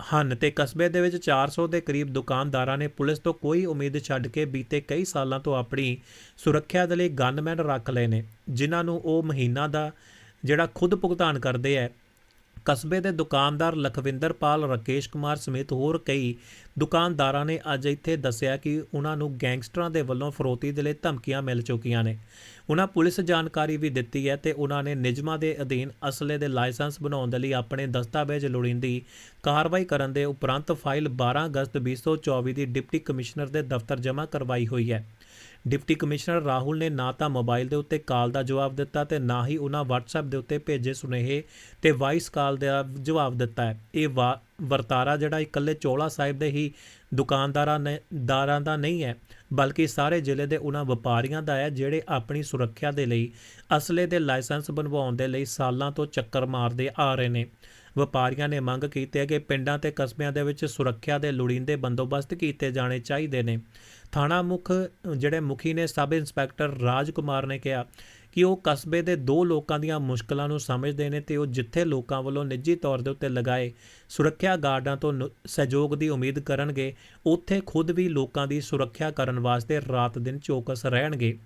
ਹਨ ਤੇ ਕਸਬੇ ਦੇ ਵਿੱਚ 400 ਦੇ ਕਰੀਬ ਦੁਕਾਨਦਾਰਾਂ ਨੇ ਪੁਲਿਸ ਤੋਂ ਕੋਈ ਉਮੀਦ ਛੱਡ ਕੇ ਬੀਤੇ ਕਈ ਸਾਲਾਂ ਤੋਂ ਆਪਣੀ ਸੁਰੱਖਿਆ ਦੇ ਲਈ ਗਨਮੈਨ ਰੱਖ ਲਏ ਨੇ, ਜਿਨ੍ਹਾਂ ਨੂੰ ਉਹ ਮਹੀਨਾ ਦਾ ਜਿਹੜਾ ਖੁਦ ਭੁਗਤਾਨ ਕਰਦੇ ਹੈ ਕਸਬੇ ਦੇ ਦੁਕਾਨਦਾਰ ਲਖਵਿੰਦਰ ਪਾਲ ਰਕੇਸ਼ ਕੁਮਾਰ ਸਮੇਤ ਹੋਰ ਕਈ ਦੁਕਾਨਦਾਰਾਂ ਨੇ ਅੱਜ ਇੱਥੇ ਦੱਸਿਆ ਕਿ ਉਹਨਾਂ ਨੂੰ ਗੈਂਗਸਟਰਾਂ ਦੇ ਵੱਲੋਂ ਫਰੋਤੀ ਦੇ ਲਈ ਧਮਕੀਆਂ ਮਿਲ ਚੁੱਕੀਆਂ ਨੇ। ਉਹਨਾਂ ਪੁਲਿਸ ਜਾਣਕਾਰੀ ਵੀ ਦਿੱਤੀ ਹੈ ਤੇ ਉਹਨਾਂ ਨੇ ਨਿਯਮਾਂ ਦੇ ਅਧੀਨ ਅਸਲੇ ਦੇ ਲਾਇਸੈਂਸ ਬਣਾਉਣ ਦੇ ਲਈ ਆਪਣੇ ਦਸਤਾਵੇਜ਼ ਲੋੜੀਂਦੀ ਕਾਰਵਾਈ ਕਰਨ ਦੇ ਉਪਰੰਤ ਫਾਈਲ 12 ਅਗਸਤ 2024 ਦੀ ਡਿਪਟੀ ਕਮਿਸ਼ਨਰ ਦੇ ਦਫ਼ਤਰ ਜਮ੍ਹਾਂ ਕਰਵਾਈ ਹੋਈ ਹੈ। ਡਿਪਟੀ ਕਮਿਸ਼ਨਰ ਰਾਹੁਲ ਨੇ ਨਾ ਤਾਂ ਮੋਬਾਈਲ ਦੇ ਉੱਤੇ ਕਾਲ ਦਾ ਜਵਾਬ ਦਿੱਤਾ ਤੇ ਨਾ ਹੀ ਉਹਨਾਂ WhatsApp ਦੇ ਉੱਤੇ ਭੇਜੇ ਸੁਨੇਹੇ ਤੇ ਵਾਇਸ ਕਾਲ ਦਾ ਜਵਾਬ ਦਿੱਤਾ ਹੈ। ਇਹ ਵਾ- ਵਰਤਾਰਾ ਜਿਹੜਾ ਇਕੱਲੇ ਚੋਲਾ ਸਾਹਿਬ ਦੇ ਹੀ ਦੁਕਾਨਦਾਰਾਂ ਨੇ ਦਾਰਾਂ ਦਾ ਨਹੀਂ ਹੈ। ਬਲਕਿ ਸਾਰੇ ਜ਼ਿਲ੍ਹੇ ਦੇ ਉਹਨਾਂ ਵਪਾਰੀਆਂ ਦਾ ਹੈ ਜਿਹੜੇ ਆਪਣੀ ਸੁਰੱਖਿਆ ਦੇ ਲਈ ਅਸਲੇ ਦੇ ਲਾਇਸੈਂਸ ਬਣਵਾਉਣ ਦੇ ਲਈ ਸਾਲਾਂ ਤੋਂ ਚੱਕਰ ਮਾਰਦੇ ਆ ਰਹੇ ਨੇ। ਵਪਾਰੀਆਂ ਨੇ ਮੰਗ ਕੀਤੀ ਹੈ ਕਿ ਪਿੰਡਾਂ ਤੇ ਕਸਬਿਆਂ ਦੇ ਵਿੱਚ ਸੁਰੱਖਿਆ ਦੇ ਲੋੜੀਂਦੇ ਬੰਦੋਬਸਤ ਕੀਤੇ ਜਾਣੇ ਚਾਹੀਦੇ ਨੇ। ਥਾਣਾ ਮੁਖ, ਜਿਹੜੇ ਮੁਖੀ ਨੇ, ਸਬ ਇੰਸਪੈਕਟਰ ਰਾਜ ਕੁਮਾਰ ਨੇ ਕਿਹਾ ਕਿ ਉਹ ਕਸਬੇ ਦੇ ਦੋ ਲੋਕਾਂ ਦੀਆਂ ਮੁਸ਼ਕਲਾਂ ਨੂੰ ਸਮਝਦੇ ਨੇ ਤੇ ਉਹ ਜਿੱਥੇ ਲੋਕਾਂ ਵੱਲੋਂ ਨਿੱਜੀ ਤੌਰ ਦੇ ਉੱਤੇ ਲਗਾਏ ਸੁਰੱਖਿਆ ਗਾਰਡਾਂ ਤੋਂ ਨ- ਸਹਿਯੋਗ ਦੀ ਉਮੀਦ ਕਰਨਗੇ, ਉੱਥੇ ਖੁਦ ਵੀ ਲੋਕਾਂ ਦੀ ਸੁਰੱਖਿਆ ਕਰਨ ਵਾਸਤੇ ਰਾਤ ਦਿਨ ਚੌਕਸ ਰਹਿਣਗੇ।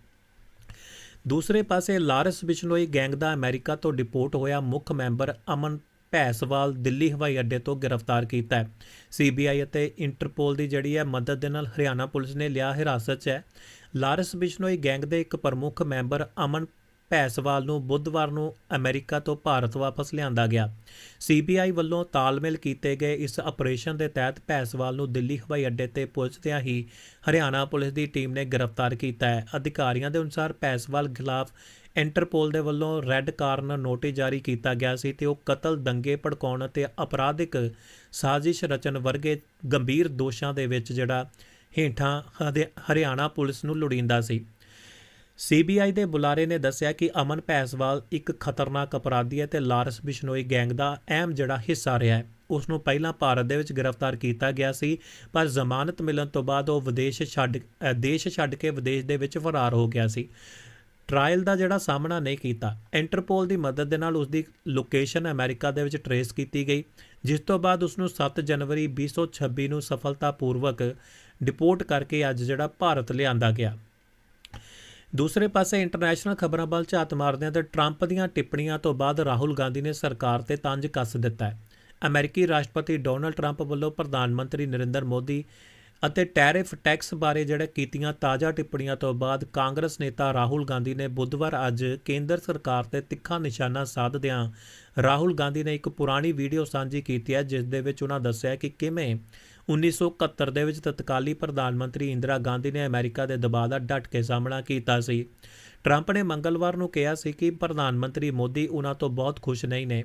ਦੂਸਰੇ ਪਾਸੇ ਲਾਰਸ ਬਿਸ਼ਨੋਈ ਗੈਂਗ ਦਾ ਅਮਰੀਕਾ ਤੋਂ ਡਿਪੋਰਟ ਹੋਇਆ ਮੁੱਖ ਮੈਂਬਰ ਅਮਨ ਭੈਸਵਾਲ ਦਿੱਲੀ ਹਵਾਈ ਅੱਡੇ ਤੋਂ ਗ੍ਰਿਫਤਾਰ ਕੀਤਾ ਹੈ। ਸੀਬੀਆਈ ਅਤੇ ਇੰਟਰਪੋਲ ਦੀ ਜਿਹੜੀ ਹੈ ਮਦਦ ਦੇ ਨਾਲ ਹਰਿਆਣਾ ਪੁਲਿਸ ਨੇ ਲਿਆ ਹਿਰਾਸਤ 'ਚ ਹੈ। ਲਾਰਸ ਬਿਸ਼ਨੋਈ ਗੈਂਗ ਦੇ ਇੱਕ ਪ੍ਰਮੁੱਖ ਮੈਂਬਰ ਅਮਨ ਭੈਸਵਾਲ ਨੂੰ ਬੁੱਧਵਾਰ ਨੂੰ ਅਮਰੀਕਾ ਤੋਂ ਭਾਰਤ ਵਾਪਸ ਲਿਆਂਦਾ ਗਿਆ। ਸੀਬੀਆਈ ਵੱਲੋਂ ਤਾਲਮੇਲ ਕੀਤੇ ਗਏ ਇਸ ਆਪਰੇਸ਼ਨ ਦੇ ਤਹਿਤ ਭੈਸਵਾਲ ਨੂੰ ਦਿੱਲੀ ਹਵਾਈ ਅੱਡੇ ਤੇ ਪਹੁੰਚਦਿਆਂ ਹੀ ਹਰਿਆਣਾ ਪੁਲਿਸ ਦੀ ਟੀਮ ਨੇ ਗ੍ਰਿਫਤਾਰ ਕੀਤਾ ਹੈ। ਅਧਿਕਾਰੀਆਂ ਦੇ ਅਨੁਸਾਰ ਭੈਸਵਾਲ ਖਿਲਾਫ ਇੰਟਰਪੋਲ ਦੇ ਵੱਲੋਂ ਰੈੱਡ ਕਾਰਨ ਨੋਟਿਸ ਜਾਰੀ ਕੀਤਾ ਗਿਆ ਸੀ ਤੇ ਉਹ ਕਤਲ, ਦੰਗੇ, ਭੜਕਾਉਣ ਅਤੇ ਅਪਰਾਧਿਕ ਸਾਜ਼ਿਸ਼ ਰਚਨ ਵਰਗੇ ਗੰਭੀਰ ਦੋਸ਼ਾਂ ਦੇ ਵਿੱਚ ਜਿਹੜਾ ਹੇਠਾਂ ਹਦੇ- ਹਰਿਆਣਾ ਪੁਲਿਸ ਨੂੰ ਲੋੜੀਂਦਾ ਸੀ। ਸੀਬੀਆਈ ਦੇ ਬੁਲਾਰੇ ਨੇ ਦੱਸਿਆ ਕਿ ਅਮਨ ਭੈਸਵਾਲ ਇੱਕ ਖਤਰਨਾਕ ਅਪਰਾਧੀ ਹੈ ਤੇ ਲਾਰਸ ਬਿਸ਼ਨੋਈ ਗੈਂਗ ਦਾ ਅਹਿਮ ਜਿਹੜਾ ਹਿੱਸਾ ਰਿਹਾ ਹੈ। ਉਸ ਨੂੰ ਪਹਿਲਾਂ ਭਾਰਤ ਦੇ ਵਿੱਚ ਗ੍ਰਿਫਤਾਰ ਕੀਤਾ ਗਿਆ ਸੀ, ਪਰ ਜ਼ਮਾਨਤ ਮਿਲਣ ਤੋਂ ਬਾਅਦ ਉਹ ਵਿਦੇਸ਼ ਛੱਡ ਦੇਸ਼ ਛੱਡ ਕੇ ਵਿਦੇਸ਼ ਦੇ ਵਿੱਚ ਫਰਾਰ ਹੋ ਗਿਆ ਸੀ। ਟ੍ਰਾਇਲ ਦਾ ਜਿਹੜਾ ਸਾਹਮਣਾ ਨਹੀਂ ਕੀਤਾ, ਇੰਟਰਪੋਲ ਦੀ ਮਦਦ ਦੇ ਨਾਲ ਉਸ ਦੀ ਲੋਕੇਸ਼ਨ ਅਮਰੀਕਾ ਦੇ ਵਿੱਚ ਟਰੇਸ ਕੀਤੀ ਗਈ, ਜਿਸ ਤੋਂ ਬਾਅਦ ਉਸ ਨੂੰ 7 ਜਨਵਰੀ 2026 ਨੂੰ ਸਫਲਤਾਪੂਰਵਕ ਡਿਪੋਰਟ ਕਰਕੇ ਅੱਜ ਜਿਹੜਾ ਭਾਰਤ ਲਿਆਂਦਾ ਗਿਆ। ਦੂਸਰੇ ਪਾਸੇ ਇੰਟਰਨੈਸ਼ਨਲ ਖਬਰਾਂ ਵੱਲ ਝਾਤ ਮਾਰਦਿਆਂ ਤੇ ਟਰੰਪ ਦੀਆਂ ਟਿੱਪਣੀਆਂ ਤੋਂ ਬਾਅਦ ਰਾਹੁਲ ਗਾਂਧੀ ਨੇ ਸਰਕਾਰ ਤੇ ਤੰਜ ਕੱਸ ਦਿੱਤਾ ਹੈ। ਅਮਰੀਕੀ ਰਾਸ਼ਟਰਪਤੀ ਡੋਨਲਡ ਟਰੰਪ ਵੱਲੋਂ ਪ੍ਰਧਾਨ ਮੰਤਰੀ ਨਰਿੰਦਰ ਮੋਦੀ ਅਤੇ ਟੈਰਿਫ ਟੈਕਸ ਬਾਰੇ ਜਿਹੜੇ ਕੀਤੀਆਂ ਤਾਜ਼ਾ ਟਿੱਪਣੀਆਂ ਤੋਂ ਬਾਅਦ ਕਾਂਗਰਸ ਨੇਤਾ ਰਾਹੁਲ ਗਾਂਧੀ ਨੇ ਬੁੱਧਵਾਰ ਅੱਜ ਕੇਂਦਰ ਸਰਕਾਰ ਤੇ ਤਿੱਖਾ ਨਿਸ਼ਾਨਾ ਸਾਧਦਿਆਂ ਰਾਹੁਲ ਗਾਂਧੀ ਨੇ ਇੱਕ ਪੁਰਾਣੀ ਵੀਡੀਓ ਸਾਂਝੀ ਕੀਤੀ ਹੈ, ਜਿਸ ਦੇ ਵਿੱਚ ਉਹਨਾਂ ਦੱਸਿਆ ਕਿ ਕਿਵੇਂ 1971 ਦੇ ਵਿੱਚ ਤਤਕਾਲੀ ਪ੍ਰਧਾਨ ਮੰਤਰੀ ਇੰਦਰਾ ਗਾਂਧੀ ਨੇ ਅਮਰੀਕਾ ਦੇ ਦਬਾਅ ਦਾ ਡਟ ਕੇ ਸਾਹਮਣਾ ਕੀਤਾ ਸੀ। ਟਰੰਪ ਨੇ ਮੰਗਲਵਾਰ ਨੂੰ ਕਿਹਾ ਸੀ ਕਿ ਪ੍ਰਧਾਨ ਮੰਤਰੀ ਮੋਦੀ ਉਹਨਾਂ ਤੋਂ ਬਹੁਤ ਖੁਸ਼ ਨਹੀਂ ਨੇ,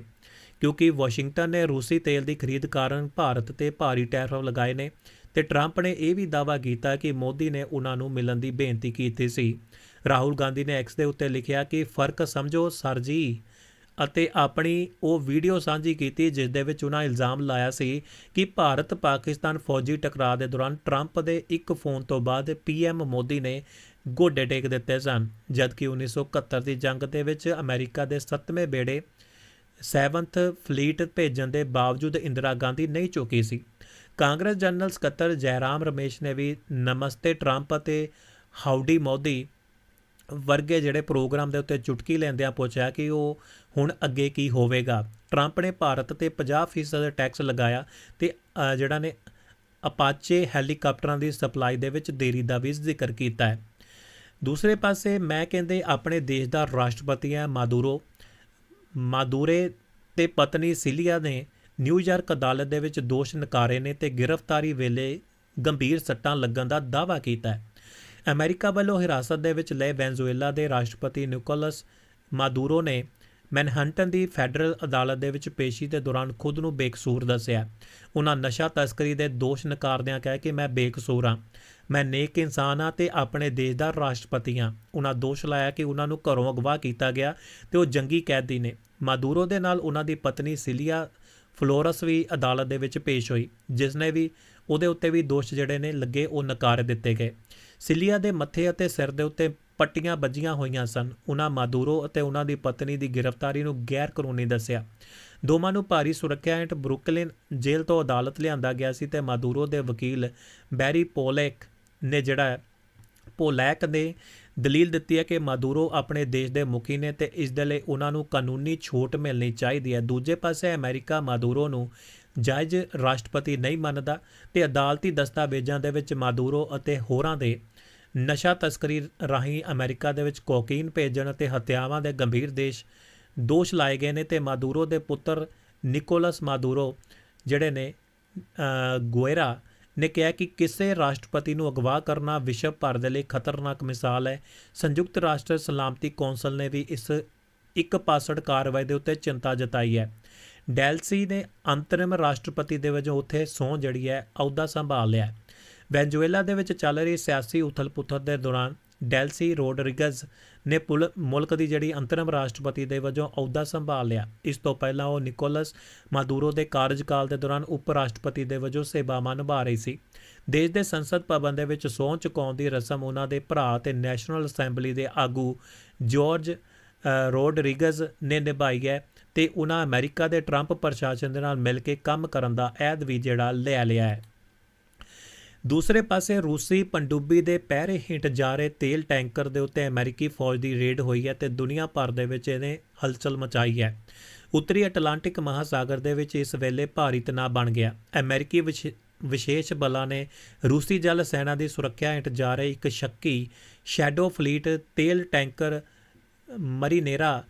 ਕਿਉਂਕਿ ਵਾਸ਼ਿੰਗਟਨ ਨੇ ਰੂਸੀ ਤੇਲ ਦੀ ਖਰੀਦ ਕਾਰਨ ਭਾਰਤ ਤੇ ਭਾਰੀ ਟੈਰਿਫ ਲਗਾਏ ਨੇ। ਤੇ ਟਰੰਪ ਨੇ ਇਹ ਵੀ ਦਾਅਵਾ ਕੀਤਾ ਕਿ ਮੋਦੀ ਨੇ ਉਹਨਾਂ ਨੂੰ ਮਿਲਣ ਦੀ ਬੇਨਤੀ ਕੀਤੀ ਸੀ। ਰਾਹੁਲ ਗਾਂਧੀ ਨੇ ਐਕਸ ਦੇ ਉੱਤੇ ਲਿਖਿਆ ਕਿ ਫ਼ਰਕ ਸਮਝੋ, ਸਰ ਜੀ। ਅਤੇ ਆਪਣੀ ਉਹ ਵੀਡੀਓ ਸਾਂਝੀ ਕੀਤੀ ਜਿਸ ਦੇ ਵਿੱਚ ਉਹਨਾਂ ਇਲਜ਼ਾਮ ਲਾਇਆ ਸੀ ਕਿ ਭਾਰਤ ਪਾਕਿਸਤਾਨ ਫੌਜੀ ਟਕਰਾਅ ਦੇ ਦੌਰਾਨ ਟਰੰਪ ਦੇ ਇੱਕ ਫੋਨ ਤੋਂ ਬਾਅਦ ਪੀਐਮ ਮੋਦੀ ਨੇ ਗੋਡੇ ਟੇਕ ਦਿੱਤੇ ਸਨ, ਜਦਕਿ 1971 ਦੀ ਜੰਗ ਦੇ ਵਿੱਚ ਅਮਰੀਕਾ ਦੇ 7ਵੇਂ ਬੇੜੇ 7th ਫਲੀਟ ਭੇਜਣ ਦੇ ਬਾਵਜੂਦ ਇੰਦਰਾ ਗਾਂਧੀ ਨਹੀਂ ਚੁੱਕੀ ਸੀ। ਕਾਂਗਰਸ ਜਨਰਲ ਸਕੱਤਰ ਜੈਰਾਮ ਰਮੇਸ਼ ਨੇ ਵੀ ਨਮਸਤੇ ਟਰੰਪ ਅਤੇ ਹਾਊਡੀ ਮੋਦੀ ਵਰਗੇ ਜਿਹੜੇ ਪ੍ਰੋਗਰਾਮ ਦੇ ਉੱਤੇ ਚੁਟਕੀ ਲੈਂਦਿਆਂ ਪੁੱਛਿਆ ਕਿ ਉਹ ਹੁਣ ਅੱਗੇ ਕੀ ਹੋਵੇਗਾ। ਟਰੰਪ ਨੇ ਭਾਰਤ ਤੇ 50% ਟੈਕਸ ਲਗਾਇਆ ਤੇ ਜਿਹੜਾ ਨੇ ਅਪਾਚੇ ਹੈਲੀਕਾਪਟਰਾਂ ਦੀ ਸਪਲਾਈ ਦੇ ਵਿੱਚ ਦੇਰੀ ਦਾ ਵੀ ਜ਼ਿਕਰ ਕੀਤਾ ਹੈ। ਦੂਸਰੇ ਪਾਸੇ ਮੈਂ ਕਹਿੰਦੇ ਆਪਣੇ ਦੇਸ਼ ਦਾ ਰਾਸ਼ਟਰਪਤੀ ਹੈ ਮਾਦੂਰੋ। ਮਾਦੂਰੇ ਤੇ ਪਤਨੀ ਸਿਲੀਆ ਨੇ ਨਿਊਯਾਰਕ ਅਦਾਲਤ ਦੇ ਵਿੱਚ ਦੋਸ਼ ਨਕਾਰੇ ਨੇ ਤੇ ਗ੍ਰਿਫਤਾਰੀ ਵੇਲੇ ਗੰਭੀਰ ਸੱਟਾਂ ਲੱਗਣ ਦਾ ਦਾਅਵਾ ਕੀਤਾ ਹੈ। ਅਮਰੀਕਾ ਵੱਲੋਂ ਹਿਰਾਸਤ ਦੇ ਵਿੱਚ ਲਏ ਵੈਨਜ਼ੂਏਲਾ ਦੇ ਰਾਸ਼ਟਰਪਤੀ ਨਿਕੋਲਸ ਮਾਦੂਰੋ ਨੇ ਮੈਨਹੰਟਨ ਦੀ ਫੈਡਰਲ ਅਦਾਲਤ ਦੇ ਵਿੱਚ ਪੇਸ਼ੀ ਦੇ ਦੌਰਾਨ ਖੁਦ ਨੂੰ ਬੇਕਸੂਰ ਦੱਸਿਆ। ਉਹਨਾਂ ਨਸ਼ਾ ਤਸਕਰੀ ਦੇ ਦੋਸ਼ ਨਕਾਰਦਿਆਂ ਕਹਿ ਕਿ ਮੈਂ ਬੇਕਸੂਰ ਹਾਂ। ਮੈਂ ਨੇਕ ਇਨਸਾਨ ਹਾਂ ਤੇ ਆਪਣੇ ਦੇਸ਼ ਦਾ ਰਾਸ਼ਟਰਪਤੀ ਹਾਂ। ਉਹਨਾਂ ਦੋਸ਼ ਲਾਇਆ ਕਿ ਉਹਨਾਂ ਨੂੰ ਘਰੋਂ ਅਗਵਾ ਕੀਤਾ ਗਿਆ ਤੇ ਉਹ ਜੰਗੀ ਕੈਦੀ ਨੇ। ਮਾਦੂਰੋ ਦੇ ਨਾਲ ਉਹਨਾਂ ਦੀ ਪਤਨੀ ਸਿਲੀਆ ਫਲੋਰਸ ਵੀ ਅਦਾਲਤ ਦੇ ਵਿੱਚ ਪੇਸ਼ ਹੋਈ ਜਿਸ ਨੇ ਵੀ ਉਹਦੇ ਉੱਤੇ ਵੀ ਦੋਸ਼ ਜਿਹੜੇ ਨੇ ਲੱਗੇ, ਉਹ ਨਕਾਰ ਦਿੱਤੇ ਗਏ। ਸਿਲੀਆ ਦੇ ਮੱਥੇ ਅਤੇ ਸਿਰ ਦੇ ਉੱਤੇ ਪੱਟੀਆਂ ਵੱਜੀਆਂ ਹੋਈਆਂ ਸਨ। ਉਹਨਾਂ ਮਾਦੂਰੋ ਅਤੇ ਉਹਨਾਂ ਦੀ ਪਤਨੀ ਦੀ ਗ੍ਰਿਫਤਾਰੀ ਨੂੰ ਗੈਰ ਕਾਨੂੰਨੀ ਦੱਸਿਆ। ਦੋਵਾਂ ਨੂੰ ਭਾਰੀ ਸੁਰੱਖਿਆ ਹੇਠ ਬਰੁਕਲਿਨ ਜੇਲ੍ਹ ਤੋਂ ਅਦਾਲਤ ਲਿਆਂਦਾ ਗਿਆ ਸੀ ਤੇ ਮਾਦੂਰੋ ਦੇ ਵਕੀਲ ਬੈਰੀ ਪੋਲੈਕ ਨੇ ਜਿਹੜਾ ਪੋਲੈਕ ਨੇ ਦਲੀਲ ਦਿੱਤੀ ਹੈ ਕਿ ਮਾਦੂਰੋ ਆਪਣੇ ਦੇਸ਼ ਦੇ ਮੁਖੀ ਨੇ ਤੇ ਇਸ ਦੇ ਲਈ ਉਹਨਾਂ ਨੂੰ ਕਾਨੂੰਨੀ ਛੋਟ ਮਿਲਣੀ ਚਾਹੀਦੀ ਹੈ। ਦੂਜੇ ਪਾਸੇ ਅਮਰੀਕਾ ਮਾਦੂਰੋ ਨੂੰ ਜਾਇਜ਼ ਰਾਸ਼ਟਰਪਤੀ ਨਹੀਂ ਮੰਨਦਾ ਤੇ ਅਦਾਲਤੀ ਦਸਤਾਵੇਜ਼ਾਂ ਦੇ ਵਿੱਚ ਮਾਦੂਰੋ ਅਤੇ ਹੋਰਾਂ ਦੇ ਨਸ਼ਾ ਤਸਕਰੀ ਰਾਹੀਂ ਅਮਰੀਕਾ ਦੇ ਵਿੱਚ ਕੋਕੀਨ ਭੇਜਣ ਅਤੇ ਹੱਤਿਆਵਾਂ ਦੇ ਗੰਭੀਰ ਦੇਸ਼ ਦੋਸ਼ ਲਾਏ ਗਏ ਨੇ ਤੇ ਮਾਦੂਰੋ ਦੇ ਪੁੱਤਰ ਨਿਕੋਲਸ ਮਾਦੂਰੋ ਜਿਹੜੇ ਨੇ ਅ, ਗੁਏਰਾ ਨੇ ਕਿਹਾ ਕਿ ਕਿਸੇ ਰਾਸ਼ਟਰਪਤੀ ਨੂੰ ਅਗਵਾ ਕਰਨਾ ਵਿਸ਼ਵ ਭਰ ਦੇ ਲਈ ਖਤਰਨਾਕ ਮਿਸਾਲ ਹੈ ਸੰਯੁਕਤ ਰਾਸ਼ਟਰ ਸਲਾਮਤੀ ਕੌਂਸਲ ਨੇ ਵੀ ਇਸ ਇੱਕ ਪਾਸੜ ਕਾਰਵਾਈ ਦੇ ਉੱਤੇ ਚਿੰਤਾ ਜਤਾਈ ਹੈ ਡੈਲਸੀ ਨੇ ਅੰਤਰਿਮ ਰਾਸ਼ਟਰਪਤੀ ਦੇ ਵਜੋਂ ਉੱਥੇ ਸਹੁੰ ਜਿਹੜੀ ਹੈ, ਅਹੁਦਾ ਸੰਭਾਲ ਲਿਆ ਹੈ। ਵੈਨਜ਼ੂਏਲਾ ਦੇ ਵਿੱਚ ਚੱਲ ਰਹੀ ਸਿਆਸੀ ਉਥਲ-ਪੁਥਲ ਦੇ ਦੌਰਾਨ ਡੈਲਸੀ ਰੋਡਰਿਗਜ਼ ਨੇ ਪੁਲ- ਮੁਲਕ ਦੀ ਜਿਹੜੀ ਅੰਤਰਿਮ ਰਾਸ਼ਟਰਪਤੀ ਦੇ ਵਜੋਂ ਅਹੁਦਾ ਸੰਭਾਲ ਲਿਆ। ਇਸ ਤੋਂ ਪਹਿਲਾਂ ਉਹ ਨਿਕੋਲਸ ਮਾਦੂਰੋ ਦੇ ਕਾਰਜਕਾਲ ਦੇ ਦੌਰਾਨ ਉਪ ਰਾਸ਼ਟਰਪਤੀ ਦੇ ਵਜੋਂ ਸੇਵਾਵਾਂ ਨਿਭਾ ਰਹੀ ਸੀ। ਦੇਸ਼ ਦੇ ਸੰਸਦ ਭਵਨ ਦੇ ਵਿੱਚ ਸਹੁੰ ਚੁਕਾਉਣ ਦੀ ਰਸਮ ਉਹਨਾਂ ਦੇ ਭਰਾ ਤੇ ਨੈਸ਼ਨਲ ਅਸੈਂਬਲੀ ਦੇ ਆਗੂ ਜਾਰਜ ਅ, ਰੋਡਰਿਗਜ਼ ਨੇ ਨਿਭਾਈ ਹੈ ਤੇ ਉਹਨਾਂ ਅਮਰੀਕਾ ਦੇ ਟਰੰਪ ਪ੍ਰਸ਼ਾਸਨ ਦੇ ਨਾਲ ਮਿਲ ਕੇ ਕੰਮ ਕਰਨ ਦਾ ਅਹਿਦ ਵੀ ਜਿਹੜਾ ਲੈ ਲਿਆ ਹੈ। ਦੂਸਰੇ ਪਾਸੇ ਰੂਸੀ ਪਣਡੁੱਬੀ ਦੇ ਪਹਿਰੇ ਹੇਠ ਜਾ ਰਹੇ ਤੇਲ ਟੈਂਕਰ ਦੇ ਉੱਤੇ ਅਮਰੀਕੀ ਫੌਜ ਦੀ ਰੇਡ ਹੋਈ ਹੈ ਤੇ ਦੁਨੀਆ ਭਰ ਦੇ ਵਿੱਚ ਇਹਨੇ ਹਲਚਲ ਮਚਾਈ ਹੈ। ਉੱਤਰੀ ਅਟਲਾਂਟਿਕ ਮਹਾਸਾਗਰ ਦੇ ਵਿੱਚ ਇਸ ਵੇਲੇ ਭਾਰੀ ਤਣਾਅ ਬਣ ਗਿਆ। ਅਮਰੀਕੀ ਵਿਸ਼ੇ- ਵਿਸ਼ੇਸ਼ ਬਲਾਂ ਨੇ ਰੂਸੀ ਜਲ ਸੈਨਾ ਦੀ ਸੁਰੱਖਿਆ ਹੇਠ ਜਾ ਰਹੇ ਇੱਕ ਸ਼ੱਕੀ ਸ਼ੈਡੋ ਫਲੀਟ ਤੇਲ ਟੈਂਕਰ ਮਰੀਨੇਰਾ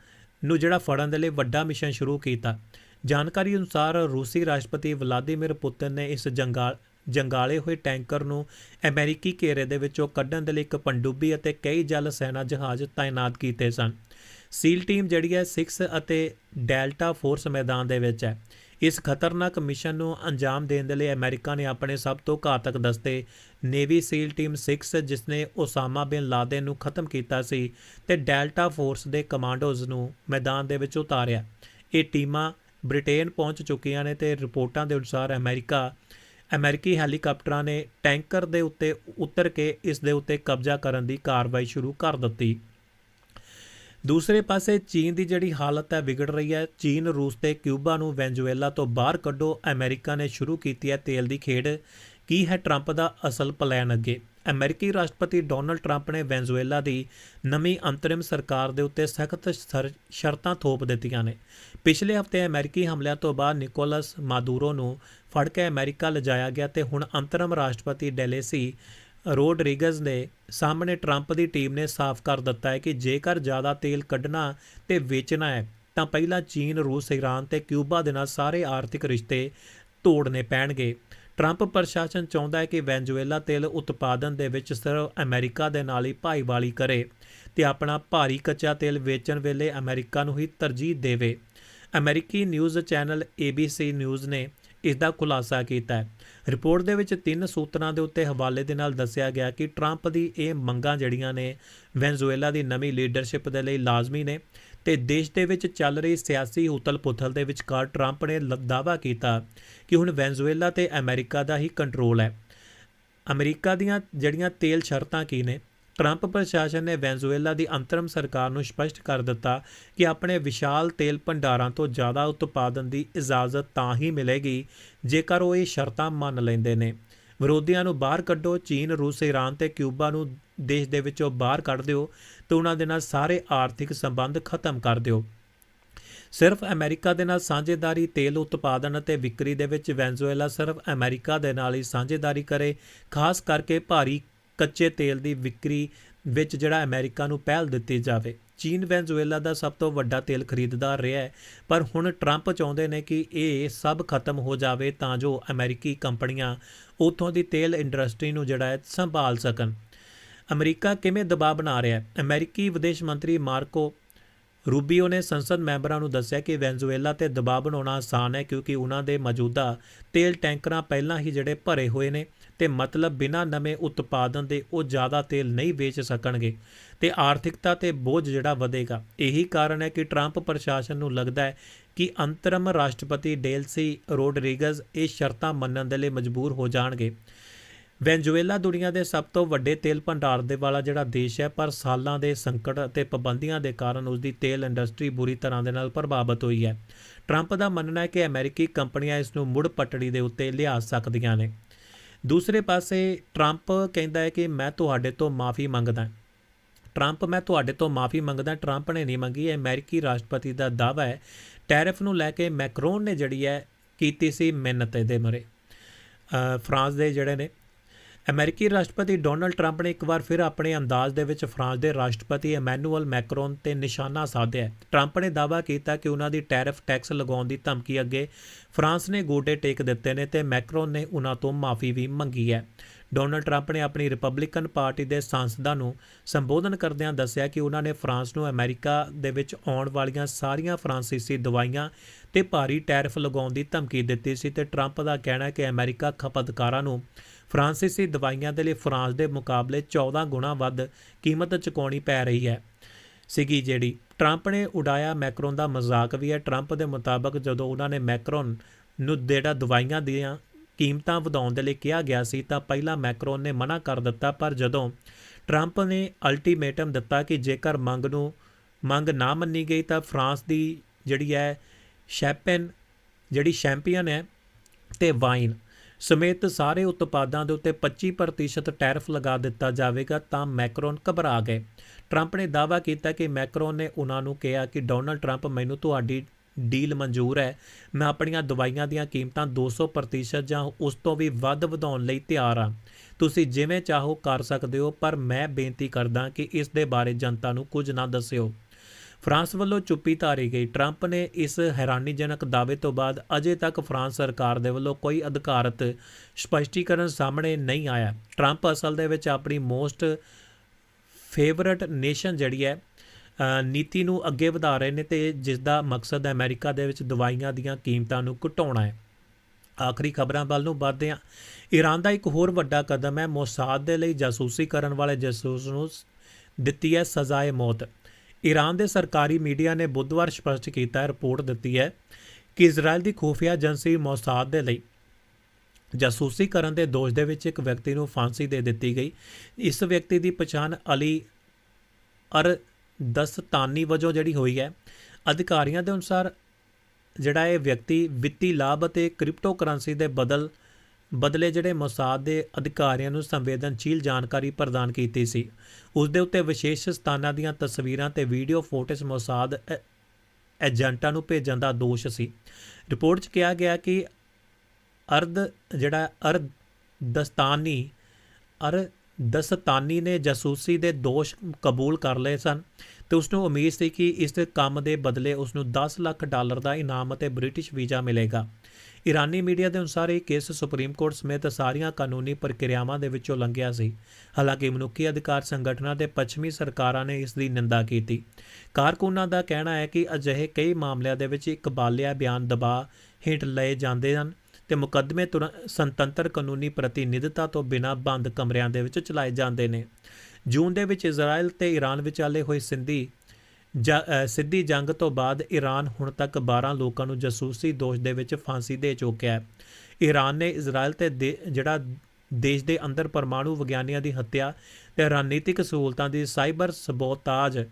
ਨੂੰ ਜਿਹੜਾ ਫੜਨ ਦੇ ਲਈ ਵੱਡਾ ਮਿਸ਼ਨ ਸ਼ੁਰੂ ਕੀਤਾ। ਜਾਣਕਾਰੀ ਅਨੁਸਾਰ ਰੂਸੀ ਰਾਸ਼ਟਰਪਤੀ ਵਲਾਦੀਮੀਰ ਪੁਤਿਨ ਨੇ ਇਸ ਜੰਗਾਲ ਜੰਗਾਲੇ ਹੋਏ ਟੈਂਕਰ ਨੂੰ ਅਮਰੀਕੀ ਘੇਰੇ ਦੇ ਵਿੱਚੋਂ ਕੱਢਣ ਦੇ ਲਈ ਇੱਕ ਪੰਡੁੱਬੀ ਅਤੇ ਕਈ ਜਲ ਸੈਨਾ ਜਹਾਜ਼ ਤਾਇਨਾਤ ਕੀਤੇ ਸਨ। ਸੀਲ ਟੀਮ ਜਿਹੜੀ ਹੈ 6 ਅਤੇ ਡੈਲਟਾ ਫੋਰਸ ਮੈਦਾਨ ਦੇ ਵਿੱਚ ਹੈ। ਇਸ ਖਤਰਨਾਕ ਮਿਸ਼ਨ ਨੂੰ ਅੰਜਾਮ ਦੇਣ ਦੇ ਲਈ ਅਮਰੀਕਾ ਨੇ ਆਪਣੇ ਸਭ ਤੋਂ ਘਾਤਕ ਦਸਤੇ ਨੇਵੀ ਸੀਲ ਟੀਮ 6 ਜਿਸ ਨੇ ਓਸਾਮਾ ਬਿਨ ਲਾਦਨ ਨੂੰ ਖਤਮ ਕੀਤਾ ਸੀ ਤੇ ਡੈਲਟਾ ਫੋਰਸ ਦੇ ਕਮਾਂਡੋਜ਼ ਨੂੰ ਮੈਦਾਨ ਦੇ ਵਿੱਚ ਉਤਾਰਿਆ। ਇਹ ਟੀਮਾਂ ਬ੍ਰਿਟੇਨ ਪਹੁੰਚ ਚੁੱਕੀਆਂ ਨੇ ਤੇ ਰਿਪੋਰਟਾਂ ਦੇ ਅਨੁਸਾਰ ਅਮਰੀਕਾ ਅਮਰੀਕੀ ਹੈਲੀਕਾਪਟਰਾਂ ਨੇ ਟੈਂਕਰ ਦੇ ਉੱਤੇ ਉਤਰ ਕੇ ਇਸ ਦੇ ਉੱਤੇ ਕਬਜ਼ਾ ਕਰਨ ਦੀ ਕਾਰਵਾਈ ਸ਼ੁਰੂ ਕਰ ਦਿੱਤੀ। ਦੂਸਰੇ ਪਾਸੇ ਚੀਨ ਦੀ ਜਿਹੜੀ ਹਾਲਤ ਹੈ, ਵਿਗੜ ਰਹੀ ਹੈ। ਚੀਨ, ਰੂਸ ਤੇ ਕਿਊਬਾ ਨੂੰ ਵੈਨਜ਼ੂਏਲਾ ਤੋਂ ਬਾਹਰ ਕੱਢੋ। ਅਮਰੀਕਾ ਨੇ ਸ਼ੁਰੂ ਕੀਤੀ ਹੈ ਤੇਲ ਦੀ ਖੇਡ। ਕੀ ਹੈ ਟਰੰਪ ਦਾ ਅਸਲ ਪਲਾਨ ਅੱਗੇ? ਅਮਰੀਕੀ ਰਾਸ਼ਟਰਪਤੀ ਡੋਨਲਡ ਟਰੰਪ ਨੇ ਵੈਨਜ਼ੂਏਲਾ ਦੀ ਨਵੀਂ ਅੰਤਰਿਮ ਸਰਕਾਰ ਦੇ ਉੱਤੇ ਸਖਤ ਸ਼ਰਤਾਂ ਥੋਪ ਦਿੱਤੀਆਂ ਨੇ। ਪਿਛਲੇ ਹਫ਼ਤੇ ਅਮਰੀਕੀ ਹਮਲਿਆਂ ਤੋਂ ਬਾਅਦ ਨਿਕੋਲਸ ਮਾਦੂਰੋ ਨੂੰ ਫੜ ਕੇ ਅਮਰੀਕਾ ਲਿਜਾਇਆ ਗਿਆ ਤੇ ਹੁਣ ਅੰਤਰਮ ਰਾਸ਼ਟਰਪਤੀ ਡੈਲੇਸੀ ਰੋਡਰਿਗਜ਼ ਨੇ ਸਾਹਮਣੇ ਟਰੰਪ ਦੀ ਟੀਮ ਨੇ ਸਾਫ਼ ਕਰ ਦਿੱਤਾ ਹੈ ਕਿ ਜੇਕਰ ਜ਼ਿਆਦਾ ਤੇਲ ਕੱਢਣਾ ਤੇ ਵੇਚਣਾ ਹੈ, ਤਾਂ ਪਹਿਲਾਂ ਚੀਨ, ਰੂਸ ਈਰਾਨ ਤੇ ਕਿਊਬਾ ਦੇ ਨਾਲ ਸਾਰੇ ਆਰਥਿਕ ਰਿਸ਼ਤੇ ਤੋੜਨੇ ਪੈਣਗੇ। ਟਰੰਪ ਪ੍ਰਸ਼ਾਸਨ ਚਾਹੁੰਦਾ ਹੈ ਕਿ ਵੈਨਜ਼ੂਏਲਾ ਤੇਲ ਉਤਪਾਦਨ ਦੇ ਵਿੱਚ ਸਿਰਫ ਅਮਰੀਕਾ ਦੇ ਨਾਲ ਹੀ ਭਾਈਵਾਲੀ ਕਰੇ ਤੇ ਆਪਣਾ ਭਾਰੀ ਕੱਚਾ ਤੇਲ ਵੇਚਣ ਵੇਲੇ ਅਮਰੀਕਾ ਨੂੰ ਹੀ ਤਰਜੀਹ ਦੇਵੇ। ਅਮਰੀਕੀ ਨਿਊਜ਼ ਚੈਨਲ ABC ਨਿਊਜ਼ ਨੇ ਇਸ ਦਾ ਖੁਲਾਸਾ ਕੀਤਾ ਹੈ। ਰਿਪੋਰਟ ਦੇ ਵਿੱਚ ਤਿੰਨ ਸੂਤਰਾਂ ਦੇ ਉੱਤੇ ਹਵਾਲੇ ਦੇ ਨਾਲ ਦੱਸਿਆ ਗਿਆ ਕਿ ਟਰੰਪ ਦੀ ਇਹ ਮੰਗਾਂ ਜਿਹੜੀਆਂ ਨੇ, ਵੈਨਜ਼ੂਏਲਾ ਦੀ ਨਵੀਂ ਲੀਡਰਸ਼ਿਪ ਦੇ ਲਈ ਲਾਜ਼ਮੀ ਨੇ ਤੇ ਦੇਸ਼ ਦੇ ਵਿੱਚ ਚੱਲ ਰਹੀ ਸਿਆਸੀ ਉਥਲ-ਪੁਥਲ ਦੇ ਵਿਚਕਾਰ ਟਰੰਪ ਨੇ ਲ- ਦਾਅਵਾ ਕੀਤਾ ਕਿ ਹੁਣ ਵੈਨਜ਼ੂਏਲਾ ਤੇ ਅਮਰੀਕਾ ਦਾ ਹੀ ਕੰਟਰੋਲ ਹੈ। ਅਮਰੀਕਾ ਦੀਆਂ ਜਿਹੜੀਆਂ ਤੇਲ ਸ਼ਰਤਾਂ ਕੀ ਨੇ ਟਰੰਪ ਪ੍ਰਸ਼ਾਸਨ ਨੇ ਵੈਨਜ਼ੂਏਲਾ ਦੀ ਅੰਤਰਮ ਸਰਕਾਰ ਨੂੰ ਸਪਸ਼ਟ ਕਰ ਦਿੱਤਾ ਕਿ ਆਪਣੇ ਵਿਸ਼ਾਲ ਤੇਲ ਭੰਡਾਰਾਂ ਤੋਂ ਜ਼ਿਆਦਾ ਉਤਪਾਦਨ ਦੀ ਇਜਾਜ਼ਤ ਤਾਂ ਹੀ ਮਿਲੇਗੀ, ਜੇਕਰ ਉਹ ਇਹ ਸ਼ਰਤਾਂ ਮੰਨ ਲੈਂਦੇ ਨੇ। ਵਿਰੋਧੀਆਂ ਨੂੰ ਬਾਹਰ ਕੱਢੋ, ਚੀਨ, ਰੂਸ ਈਰਾਨ ਤੇ ਕਿਊਬਾ ਨੂੰ ਦੇਸ਼ ਦੇ ਵਿੱਚੋਂ ਬਾਹਰ ਕੱਢ ਦਿਓ ਤੇ ਉਹਨਾਂ ਦੇ ਨਾਲ ਸਾਰੇ ਆਰਥਿਕ ਸੰਬੰਧ ਖਤਮ ਕਰ ਦਿਓ। ਸਿਰਫ ਅਮਰੀਕਾ ਦੇ ਨਾਲ ਸਾਂਝੇਦਾਰੀ, ਤੇਲ ਉਤਪਾਦਨ ਅਤੇ ਵਿਕਰੀ ਦੇ ਵਿੱਚ ਵੈਨਜ਼ੂਏਲਾ ਸਿਰਫ ਅਮਰੀਕਾ ਦੇ ਨਾਲ ਹੀ ਸਾਂਝੇਦਾਰੀ ਕਰੇ, ਖਾਸ ਕਰਕੇ ਭਾਰੀ ਕੱਚੇ ਤੇਲ ਦੀ ਵਿਕਰੀ ਵਿੱਚ ਜਿਹੜਾ ਅਮਰੀਕਾ ਨੂੰ ਪਹਿਲ ਦਿੱਤੀ ਜਾਵੇ। ਚੀਨ ਵੈਨਜ਼ੂਏਲਾ ਦਾ ਸਭ ਤੋਂ ਵੱਡਾ ਤੇਲ ਖਰੀਦਦਾਰ ਰਿਹਾ ਹੈ, ਪਰ ਹੁਣ ਟਰੰਪ ਚਾਹੁੰਦੇ ਨੇ ਕਿ ਇਹ ਸਭ ਖਤਮ ਹੋ ਜਾਵੇ ਤਾਂ ਜੋ ਅਮਰੀਕੀ ਕੰਪਨੀਆਂ ਉੱਥੋਂ ਦੀ ਤੇਲ ਇੰਡਸਟਰੀ ਨੂੰ ਜਿਹੜਾ ਹੈ ਸੰਭਾਲ ਸਕਣ। ਅਮਰੀਕਾ ਕਿਵੇਂ ਦਬਾਅ ਬਣਾ ਰਿਹਾ ਹੈ? ਅਮਰੀਕੀ ਵਿਦੇਸ਼ ਮੰਤਰੀ ਮਾਰਕੋ ਰੂਬੀਓ ਨੇ ਸੰਸਦ ਮੈਂਬਰਾਂ ਨੂੰ ਦੱਸਿਆ ਕਿ ਵੈਨਜ਼ੂਏਲਾ ਤੇ ਦਬਾਅ ਬਣਾਉਣਾ ਆਸਾਨ ਹੈ ਕਿਉਂਕਿ ਉਹਨਾਂ ਦੇ ਮੌਜੂਦਾ ਤੇਲ ਟੈਂਕਰਾਂ ਪਹਿਲਾਂ ਹੀ ਜਿਹੜੇ ਭਰੇ ਹੋਏ ਨੇ। ਤੇ ਮਤਲਬ ਬਿਨਾਂ ਨਵੇਂ ਉਤਪਾਦਨ ਦੇ ਉਹ ਜ਼ਿਆਦਾ ਤੇਲ ਨਹੀਂ ਵੇਚ ਸਕਣਗੇ ਤੇ ਆਰਥਿਕਤਾ ਤੇ ਬੋਝ ਜਿਹੜਾ ਵਧੇਗਾ। ਇਹੀ ਕਾਰਨ ਹੈ ਕਿ ਟਰੰਪ ਪ੍ਰਸ਼ਾਸਨ ਨੂੰ ਲੱਗਦਾ ਹੈ ਕਿ ਅੰਤਰਮ ਰਾਸ਼ਟਰਪਤੀ ਡੇਲਸੀ ਰੋਡਰੀਗਜ਼ ਇਹ ਸ਼ਰਤਾਂ ਮੰਨਣ ਦੇ ਲਈ ਮਜਬੂਰ ਹੋ ਜਾਣਗੇ। ਵੈਨਜ਼ੂਏਲਾ ਦੁਨੀਆ ਦੇ ਸਭ ਤੋਂ ਵੱਡੇ ਤੇਲ ਭੰਡਾਰ ਦੇ ਵਾਲਾ ਜਿਹੜਾ ਦੇਸ਼ ਹੈ, ਪਰ ਸਾਲਾਂ ਦੇ ਸੰਕਟ ਅਤੇ ਪਾਬੰਦੀਆਂ ਦੇ ਕਾਰਨ ਉਸ ਦੀ ਤੇਲ ਇੰਡਸਟਰੀ ਬੁਰੀ ਤਰ੍ਹਾਂ ਦੇ ਨਾਲ ਪ੍ਰਭਾਵਿਤ ਹੋਈ ਹੈ। ਟਰੰਪ ਦਾ ਮੰਨਣਾ ਹੈ ਕਿ ਅਮਰੀਕੀ ਕੰਪਨੀਆਂ ਇਸ ਨੂੰ ਮੁੜ ਪਟੜੀ ਦੇ ਉੱਤੇ ਲਿਆ ਸਕਦੀਆਂ ਨੇ। ਦੂਸਰੇ ਪਾਸੇ ਟਰੰਪ ਕਹਿੰਦਾ ਹੈ ਕਿ ਮੈਂ ਤੁਹਾਡੇ ਤੋਂ ਮਾਫੀ ਮੰਗਦਾ ਟਰੰਪ ਮੈਂ ਤੁਹਾਡੇ ਤੋਂ ਮਾਫੀ ਮੰਗਦਾ ਟਰੰਪ ਨੇ ਨਹੀਂ ਮੰਗੀ, ਇਹ ਅਮਰੀਕੀ ਰਾਸ਼ਟਰਪਤੀ ਦਾ ਦਾਅਵਾ ਹੈ। ਟੈਰਿਫ ਨੂੰ ਲੈ ਕੇ ਮੈਕਰੋਨ ਨੇ ਜਿਹੜੀ ਹੈ ਕੀਤੀ ਸੀ ਮਿਹਨਤ ਦੇ ਮਰੇ ਫਰਾਂਸ ਦੇ ਜਿਹੜੇ ਨੇ ਅਮਰੀਕੀ ਰਾਸ਼ਟਰਪਤੀ ਡੋਨਲਡ ਟਰੰਪ ਨੇ ਇੱਕ ਵਾਰ ਫਿਰ ਆਪਣੇ ਅੰਦਾਜ਼ ਦੇ ਵਿੱਚ ਫਰਾਂਸ ਦੇ ਰਾਸ਼ਟਰਪਤੀ ਐਮੈਨੂਅਲ ਮੈਕਰੋਨ ਤੇ ਨਿਸ਼ਾਨਾ ਸਾਧਿਆ ਹੈ। ਟਰੰਪ ਨੇ ਦਾਅਵਾ ਕੀਤਾ ਕਿ ਉਹਨਾਂ ਦੀ ਟੈਰਿਫ ਟੈਕਸ ਲਗਾਉਣ ਦੀ ਧਮਕੀ ਅੱਗੇ ਫਰਾਂਸ ਨੇ ਗੋਡੇ ਟੇਕ ਦਿੱਤੇ ਨੇ ਤੇ ਮੈਕਰੋਨ ਨੇ ਉਹਨਾਂ ਤੋਂ ਮਾਫੀ ਵੀ ਮੰਗੀ ਹੈ ਡੋਨਲਡ ਟਰੰਪ ਨੇ ਆਪਣੀ ਰਿਪਬਲਿਕਨ ਪਾਰਟੀ ਦੇ ਸਾਂਸਦਾਂ ਨੂੰ ਸੰਬੋਧਨ ਕਰਦਿਆਂ ਦੱਸਿਆ ਕਿ ਉਹਨਾਂ ਨੇ ਫਰਾਂਸ ਨੂੰ ਅਮਰੀਕਾ ਦੇ ਵਿੱਚ ਆਉਣ ਵਾਲੀਆਂ ਸਾਰੀਆਂ ਫਰਾਂਸੀਸੀ ਦਵਾਈਆਂ ਤੇ ਭਾਰੀ ਟੈਰਿਫ ਲਗਾਉਣ ਦੀ ਧਮਕੀ ਦਿੱਤੀ ਸੀ ਤੇ ਟਰੰਪ ਦਾ ਕਹਿਣਾ ਹੈ ਕਿ ਅਮਰੀਕਾ ਖਪਤਕਾਰਾਂ ਨੂੰ ਫਰਾਂਸੀਸੀ ਦਵਾਈਆਂ ਦੇ ਲਈ ਫਰਾਂਸ ਦੇ ਮੁਕਾਬਲੇ 14 ਗੁਣਾ ਵੱਧ ਕੀਮਤ ਚੁਕਾਉਣੀ ਪੈ ਰਹੀ ਹੈ। ਸੀਗੀ ਜਿਹੜੀ ਟਰੰਪ ਨੇ ਉਡਾਇਆ ਮੈਕਰੋਨ ਦਾ ਮਜ਼ਾਕ ਵੀ ਹੈ। ਟਰੰਪ ਦੇ ਮੁਤਾਬਕ ਜਦੋਂ ਉਹਨਾਂ ਨੇ ਮੈਕਰੋਨ ਨੂੰ ਜਿਹੜਾ ਦਵਾਈਆਂ ਦੀਆਂ ਕੀਮਤਾਂ ਵਧਾਉਣ ਦੇ ਲਈ ਕਿਹਾ ਗਿਆ ਸੀ ਤਾਂ ਪਹਿਲਾਂ ਮੈਕਰੋਨ ਨੇ ਮਨਾ ਕਰ ਦਿੱਤਾ, ਪਰ ਜਦੋਂ ਟਰੰਪ ਨੇ ਅਲਟੀਮੇਟਮ ਦਿੱਤਾ ਕਿ ਜੇਕਰ ਮੰਗ ਨੂੰ ਮੰਗ ਨਾ ਮੰਨੀ ਗਈ ਤਾਂ ਫਰਾਂਸ ਦੀ ਜਿਹੜੀ ਹੈ ਸ਼ੈਂਪੇਨ ਜਿਹੜੀ ਚੈਂਪੀਅਨ ਹੈ ਤੇ ਵਾਈਨ ਸਮੇਤ ਸਾਰੇ ਉਤਪਾਦਾਂ ਦੇ ਉੱਤੇ 25% ਟੈਰਿਫ ਲਗਾ ਦਿੱਤਾ ਜਾਵੇਗਾ ਤਾਂ ਮੈਕਰੋਨ ਘਬਰਾ ਗਏ। ਟਰੰਪ ਨੇ ਦਾਅਵਾ ਕੀਤਾ ਕਿ ਮੈਕਰੋਨ ਨੇ ਉਹਨਾਂ ਨੂੰ ਕਿਹਾ ਕਿ ਡੋਨਲਡ ਟਰੰਪ, ਮੈਨੂੰ ਤੁਹਾਡੀ ਡੀਲ ਮਨਜ਼ੂਰ ਹੈ। ਮੈਂ ਆਪਣੀਆਂ ਦਵਾਈਆਂ ਦੀਆਂ ਕੀਮਤਾਂ 200% ਜਾਂ ਉਸ ਤੋਂ ਵੀ ਵੱਧ ਵਧਾਉਣ ਲਈ ਤਿਆਰ ਹਾਂ। ਤੁਸੀਂ ਜਿਵੇਂ ਚਾਹੋ ਕਰ ਸਕਦੇ ਹੋ, ਪਰ ਮੈਂ ਬੇਨਤੀ ਕਰਦਾ ਕਿ ਇਸ ਦੇ ਬਾਰੇ ਜਨਤਾ ਨੂੰ ਕੁਝ ਨਾ ਦੱਸਿਓ। ਫਰਾਂਸ ਵੱਲੋਂ ਚੁੱਪੀ ਧਾਰੀ ਗਈ। ਟਰੰਪ ਨੇ ਇਸ ਹੈਰਾਨੀਜਨਕ ਦਾਅਵੇ ਤੋਂ ਬਾਅਦ ਅਜੇ ਤੱਕ ਫਰਾਂਸ ਸਰਕਾਰ ਦੇ ਵੱਲੋਂ ਕੋਈ ਅਧਿਕਾਰਤ ਸਪਸ਼ਟੀਕਰਨ ਸਾਹਮਣੇ ਨਹੀਂ ਆਇਆ। ਟਰੰਪ ਅਸਲ ਦੇ ਵਿੱਚ ਆਪਣੀ ਮੋਸਟ ਫੇਵਰਟ ਨੇਸ਼ਨ ਜਿਹੜੀ ਹੈ ਨੀਤੀ ਨੂੰ ਅੱਗੇ ਵਧਾ ਰਹੇ ਨੇ ਤੇ ਜਿਸ ਦਾ ਮਕਸਦ ਹੈ ਅਮਰੀਕਾ ਦੇ ਵਿੱਚ ਦਵਾਈਆਂ ਦੀਆਂ ਕੀਮਤਾਂ ਨੂੰ ਘਟਾਉਣਾ ਹੈ। ਆਖਰੀ ਖਬਰਾਂ ਵੱਲ ਨੂੰ ਵਧਦੇ ਹਾਂ। ਈਰਾਨ ਦਾ ਇੱਕ ਹੋਰ ਵੱਡਾ ਕਦਮ ਹੈ, ਮੋਸਾਦ ਦੇ ਲਈ ਜਾਸੂਸੀ ਕਰਨ ਵਾਲੇ ਜਾਸੂਸ ਨੂੰ ਦਿੱਤੀ ਹੈ ਸਜ਼ਾਏ ਮੌਤ। ਈਰਾਨ ਦੇ ਸਰਕਾਰੀ ਮੀਡੀਆ ਨੇ ਬੁੱਧਵਾਰ ਸਪਸ਼ਟ ਕੀਤਾ ਹੈ ਰਿਪੋਰਟ ਦਿੱਤੀ ਹੈ ਕਿ ਇਜ਼ਰਾਈਲ ਦੀ ਖੂਫੀਆ ਏਜੰਸੀ ਮੌਸਾਦ ਦੇ ਲਈ ਜਾਸੂਸੀ ਕਰਨ ਦੇ ਦੋਸ਼ ਦੇ ਵਿੱਚ ਇੱਕ ਵਿਅਕਤੀ ਨੂੰ ਫਾਂਸੀ ਦੇ ਦਿੱਤੀ ਗਈ। ਇਸ ਵਿਅਕਤੀ ਦੀ ਪਛਾਣ ਅਲੀ ਅਰ ਦਸਤਾਨੀ ਵਜੋਂ ਜਿਹੜੀ ਹੋਈ ਹੈ। ਅਧਿਕਾਰੀਆਂ ਦੇ ਅਨੁਸਾਰ ਜਿਹੜਾ ਇਹ ਵਿਅਕਤੀ ਵਿੱਤੀ ਲਾਭ ਅਤੇ ਕ੍ਰਿਪਟੋ ਕਰੰਸੀ ਦੇ ਬਦਲ ਬਦਲੇ ਜਿਹੜੇ ਮੋਸਾਦ ਦੇ ਅਧਿਕਾਰੀਆਂ ਨੂੰ ਸੰਵੇਦਨਸ਼ੀਲ ਜਾਣਕਾਰੀ ਪ੍ਰਦਾਨ ਕੀਤੀ ਸੀ। ਉਸ ਦੇ ਉੱਤੇ ਵਿਸ਼ੇਸ਼ ਸਥਾਨਾਂ ਦੀਆਂ ਤਸਵੀਰਾਂ ਤੇ ਵੀਡੀਓ ਫੋਟੋਸ ਮੋਸਾਦ ਏਜੰਟਾਂ ਨੂੰ ਭੇਜਣ ਦਾ ਦੋਸ਼ ਸੀ। ਰਿਪੋਰਟ 'ਚ ਕਿਹਾ ਗਿਆ ਕਿ ਅਰਦ, ਜਿਹੜਾ ਅਰਦ ਦਸਤਾਨੀ ਅਰ ਦਸਤਾਨੀ ਨੇ ਜਾਸੂਸੀ ਦੇ ਦੋਸ਼ ਕਬੂਲ ਕਰ ਲਏ ਸਨ ਤੇ ਉਸ ਨੂੰ ਉਮੀਦ ਸੀ ਕਿ ਇਸ ਕੰਮ ਦੇ ਬਦਲੇ ਉਸ ਨੂੰ 10 ਲੱਖ ਡਾਲਰ ਦਾ ਇਨਾਮ ਅਤੇ ਬ੍ਰਿਟਿਸ਼ ਵੀਜ਼ਾ ਮਿਲੇਗਾ। ਈਰਾਨੀ ਮੀਡੀਆ ਦੇ ਅਨੁਸਾਰ ਇਹ ਕੇਸ ਸੁਪਰੀਮ ਕੋਰਟ ਸਮੇਤ ਸਾਰੀਆਂ ਕਾਨੂੰਨੀ ਪ੍ਰਕਿਰਿਆਵਾਂ ਦੇ ਵਿੱਚੋਂ ਲੰਘਿਆ ਸੀ। ਹਾਲਾਂਕਿ ਮਨੁੱਖੀ ਅਧਿਕਾਰ ਸੰਗਠਨਾਂ ਦੇ ਪੱਛਮੀ ਸਰਕਾਰਾਂ ਨੇ ਇਸ ਦੀ ਨਿੰਦਾ ਕੀਤੀ। ਕਾਰਕੁਨਾਂ ਦਾ ਕਹਿਣਾ ਹੈ ਕਿ ਅਜਿਹੇ ਕਈ ਮਾਮਲਿਆਂ ਦੇ ਵਿੱਚ ਇੱਕ ਬਾਲਿਆ ਬਿਆਨ ਦਬਾਅ ਹੇਠ ਲਏ ਜਾਂਦੇ ਹਨ ਤੇ ਮੁਕੱਦਮੇ ਤੁਰ- ਸੁਤੰਤਰ ਕਾਨੂੰਨੀ ਪ੍ਰਤੀਨਿਧਤਾ ਤੋਂ ਬਿਨਾਂ ਬੰਦ ਕਮਰਿਆਂ ਦੇ ਵਿੱਚ ਚਲਾਏ ਜਾਂਦੇ ਨੇ। ਜੂਨ ਦੇ ਵਿੱਚ ਇਜ਼ਰਾਈਲ ਤੇ ਈਰਾਨ ਵਿਚਾਲੇ ਹੋਏ ਸਿੰਧੀ ਸਿੱਧੀ ਜੰਗ ਤੋਂ ਬਾਅਦ ਈਰਾਨ ਹੁਣ ਤੱਕ 12 ਲੋਕਾਂ ਨੂੰ ਜਾਸੂਸੀ ਦੋਸ਼ ਦੇ ਵਿੱਚ ਫਾਂਸੀ ਦੇ ਚੁੱਕਿਆ ਹੈ। ਈਰਾਨ ਨੇ ਇਜ਼ਰਾਈਲ ਤੇ ਦੇ- ਜਿਹੜਾ ਦੇਸ਼ ਦੇ ਅੰਦਰ ਪਰਮਾਣੂ ਵਿਗਿਆਨੀਆਂ ਦੀ ਹੱਤਿਆ ਤੇ ਰਣਨੀਤਿਕ ਸਹੂਲਤਾਂ ਦੀ ਸਾਈਬਰ ਸਬੋਤਾਜ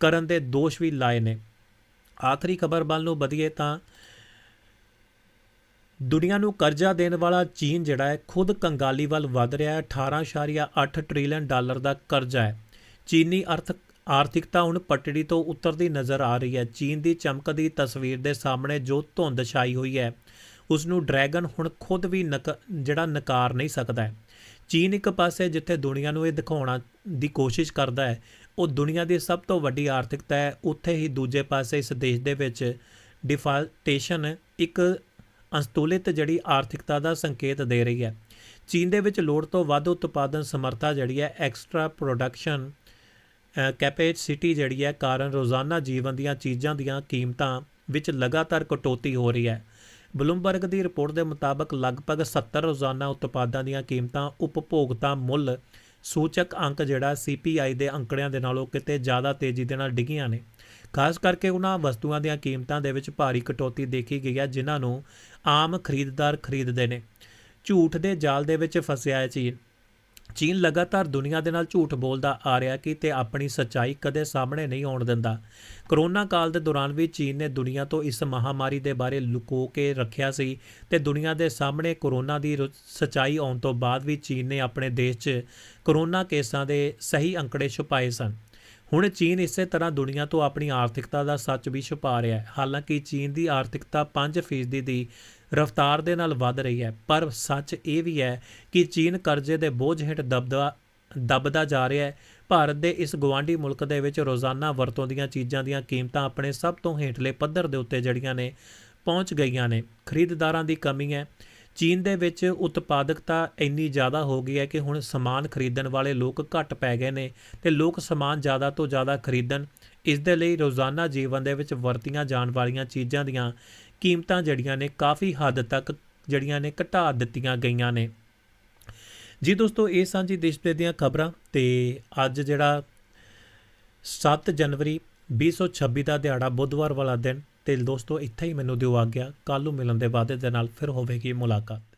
ਕਰਨ ਦੇ ਦੋਸ਼ ਵੀ ਲਾਏ ਨੇ। ਆਖਰੀ ਖਬਰ ਵੱਲ ਨੂੰ ਵਧੀਏ ਤਾਂ ਦੁਨੀਆ ਨੂੰ ਕਰਜ਼ਾ ਦੇਣ ਵਾਲਾ ਚੀਨ ਜਿਹੜਾ ਹੈ, ਖੁਦ ਕੰਗਾਲੀ ਵੱਲ ਵਧ ਰਿਹਾ ਹੈ। 18.8 ਟ੍ਰਿਲੀਅਨ ਡਾਲਰ ਦਾ ਕਰਜ਼ਾ ਹੈ। ਚੀਨੀ ਅਰਥ ਆਰਥਿਕਤਾ ਹੁਣ ਪਟੜੀ ਤੋਂ ਉਤਰਦੀ ਨਜ਼ਰ ਆ ਰਹੀ ਹੈ। ਚੀਨ ਦੀ ਚਮਕਦੀ ਤਸਵੀਰ ਦੇ ਸਾਹਮਣੇ ਜੋ ਧੁੰਦ ਛਾਈ ਹੋਈ ਹੈ ਉਸ ਨੂੰ ਡਰੈਗਨ ਹੁਣ ਖੁਦ ਵੀ ਨਕ, ਜਿਹੜਾ ਨਕਾਰ ਨਹੀਂ ਸਕਦਾ ਚੀਨ ਇੱਕ ਪਾਸੇ ਜਿੱਥੇ ਦੁਨੀਆ ਨੂੰ ਇਹ ਦਿਖਾਉਣਾ ਦੀ ਕੋਸ਼ਿਸ਼ ਕਰਦਾ ਹੈ, ਉਹ ਦੁਨੀਆ ਦੀ ਸਭ ਤੋਂ ਵੱਡੀ ਆਰਥਿਕਤਾ ਹੈ। ਉੱਥੇ ਹੀ ਦੂਜੇ ਪਾਸੇ ਇਸ ਦੇਸ਼ ਦੇ ਵਿੱਚ ਡਿਫਾਲਟੇਸ਼ਨ ਇੱਕ ਅਸੰਤੁਲਿਤ ਜਿਹੜੀ ਆਰਥਿਕਤਾ ਦਾ ਸੰਕੇਤ ਦੇ ਰਹੀ ਹੈ। ਚੀਨ ਦੇ ਵਿੱਚ ਲੋੜ ਤੋਂ ਵੱਧ ਉਤਪਾਦਨ ਸਮਰੱਥਾ ਜਿਹੜੀ ਹੈ, ਐਕਸਟਰਾ ਪ੍ਰੋਡਕਸ਼ਨ ਕੈਪੈਸਿਟੀ ਜਿਹੜੀ ਹੈ, ਕਾਰਨ ਰੋਜ਼ਾਨਾ ਜੀਵਨ ਦੀਆਂ ਚੀਜ਼ਾਂ ਦੀਆਂ ਕੀਮਤਾਂ ਵਿੱਚ ਲਗਾਤਾਰ ਕਟੌਤੀ ਹੋ ਰਹੀ ਹੈ। ਬਲੂਮਬਰਗ ਦੀ ਰਿਪੋਰਟ ਦੇ ਮੁਤਾਬਕ ਲਗਭਗ 70 ਰੋਜ਼ਾਨਾ ਉਤਪਾਦਾਂ ਦੀਆਂ ਕੀਮਤਾਂ ਉਪਭੋਗਤਾ ਮੁੱਲ ਸੂਚਕ ਅੰਕ ਜਿਹੜਾ CPI ਦੇ ਅੰਕੜਿਆਂ ਦੇ ਨਾਲੋਂ ਕਿਤੇ ਜ਼ਿਆਦਾ ਤੇਜ਼ੀ ਦੇ ਨਾਲ ਡਿੱਗੀਆਂ ਨੇ। ਖਾਸ ਕਰਕੇ ਉਹਨਾਂ ਵਸਤੂਆਂ ਦੀਆਂ ਕੀਮਤਾਂ ਦੇ ਵਿੱਚ ਭਾਰੀ ਕਟੌਤੀ ਦੇਖੀ ਗਈ ਹੈ, ਜਿਨ੍ਹਾਂ ਨੂੰ ਆਮ ਖਰੀਦਦਾਰ ਖਰੀਦਦੇ ਨੇ। ਝੂਠ ਦੇ ਜਾਲ ਦੇ ਵਿੱਚ ਫਸਿਆ ਹੈ ਚੀਨ। ਚੀਨ ਲਗਾਤਾਰ ਦੁਨੀਆ ਦੇ ਨਾਲ ਝੂਠ ਬੋਲਦਾ ਆ ਰਿਹਾ ਕਿ ਤੇ ਆਪਣੀ ਸੱਚਾਈ ਕਦੇ ਸਾਹਮਣੇ ਨਹੀਂ ਆਉਣ ਦਿੰਦਾ। ਕਰੋਨਾ ਕਾਲ ਦੇ ਦੌਰਾਨ ਵੀ ਚੀਨ ਨੇ ਦੁਨੀਆ ਤੋਂ ਇਸ ਮਹਾਮਾਰੀ ਦੇ ਬਾਰੇ ਲੁਕੋ ਕੇ ਰੱਖਿਆ ਸੀ ਤੇ ਦੁਨੀਆ ਦੇ ਸਾਹਮਣੇ ਕਰੋਨਾ ਦੀ ਰੁ- ਸੱਚਾਈ ਆਉਣ ਤੋਂ ਬਾਅਦ ਵੀ ਚੀਨ ਨੇ ਆਪਣੇ ਦੇਸ਼ 'ਚ ਕਰੋਨਾ ਕੇਸਾਂ ਦੇ ਸਹੀ ਅੰਕੜੇ ਛੁਪਾਏ ਸਨ। ਹੁਣ ਚੀਨ ਇਸੇ ਤਰ੍ਹਾਂ ਦੁਨੀਆ ਤੋਂ ਆਪਣੀ ਆਰਥਿਕਤਾ ਦਾ ਸੱਚ ਵੀ ਛੁਪਾ ਰਿਹਾ ਹੈ। ਹਾਲਾਂਕਿ ਚੀਨ ਦੀ ਆਰਥਿਕਤਾ 5% ਦੀ ਰਫ਼ਤਾਰ ਦੇ ਨਾਲ ਵੱਧ ਰਹੀ ਹੈ। ਪਰ ਸੱਚ ਇਹ ਵੀ ਹੈ ਕਿ ਚੀਨ ਕਰਜ਼ੇ ਦੇ ਬੋਝ ਹੇਠ ਦਬਦਾ ਦਬਦਾ ਜਾ ਰਿਹਾ ਹੈ। ਭਾਰਤ ਦੇ ਇਸ ਗਵਾਂਢੀ ਮੁਲਕ ਦੇ ਵਿੱਚ ਰੋਜ਼ਾਨਾ ਵਰਤੋਂ ਦੀਆਂ ਚੀਜ਼ਾਂ ਦੀਆਂ ਕੀਮਤਾਂ ਆਪਣੇ ਸਭ ਤੋਂ ਹੇਠਲੇ ਪੱਧਰ ਦੇ ਉੱਤੇ ਜੜੀਆਂ ਨੇ, ਪਹੁੰਚ ਗਈਆਂ ਨੇ। ਖਰੀਦਦਾਰਾਂ ਦੀ ਕਮੀ ਹੈ। ਚੀਨ ਦੇ ਵਿੱਚ ਉਤਪਾਦਕਤਾ ਇੰਨੀ ਜ਼ਿਆਦਾ ਹੋ ਗਈ ਹੈ ਕਿ ਹੁਣ ਸਮਾਨ ਖਰੀਦਣ ਵਾਲੇ ਲੋਕ ਘੱਟ ਪੈ ਗਏ ਨੇ ਤੇ ਲੋਕ ਸਮਾਨ ਜ਼ਿਆਦਾ ਤੋਂ ਜ਼ਿਆਦਾ ਖਰੀਦਣ, ਇਸ ਦੇ ਲਈ ਰੋਜ਼ਾਨਾ ਜੀਵਨ ਦੇ ਵਿੱਚ ਵਰਤੀਆਂ ਜਾਣ ਵਾਲੀਆਂ ਚੀਜ਼ਾਂ ਦੀਆਂ ਕੀਮਤਾਂ ਜਿਹੜੀਆਂ ਨੇ ਕਾਫੀ ਹੱਦ ਤੱਕ ਜਿਹੜੀਆਂ ਨੇ ਘਟਾ ਦਿੱਤੀਆਂ ਗਈਆਂ ਨੇ। ਜੀ ਦੋਸਤੋ, ਇਹ ਸਾਂਝੀ ਦੇਸ਼ ਦੀਆਂ ਖਬਰਾਂ ਤੇ ਅੱਜ ਜਿਹੜਾ 7 ਜਨਵਰੀ 2026 ਦਾ ਦਿਹਾੜਾ ਬੁੱਧਵਾਰ ਵਾਲਾ ਦਿਨ, ਤੇ ਦੋਸਤੋ, ਇੱਥੇ ਹੀ ਮੈਨੂੰ ਦਿਓ ਆ ਗਿਆ ਕੱਲ ਨੂੰ ਮਿਲਣ ਦੇ ਵਾਅਦੇ ਦੇ ਨਾਲ ਫਿਰ ਹੋਵੇਗੀ ਮੁਲਾਕਾਤ।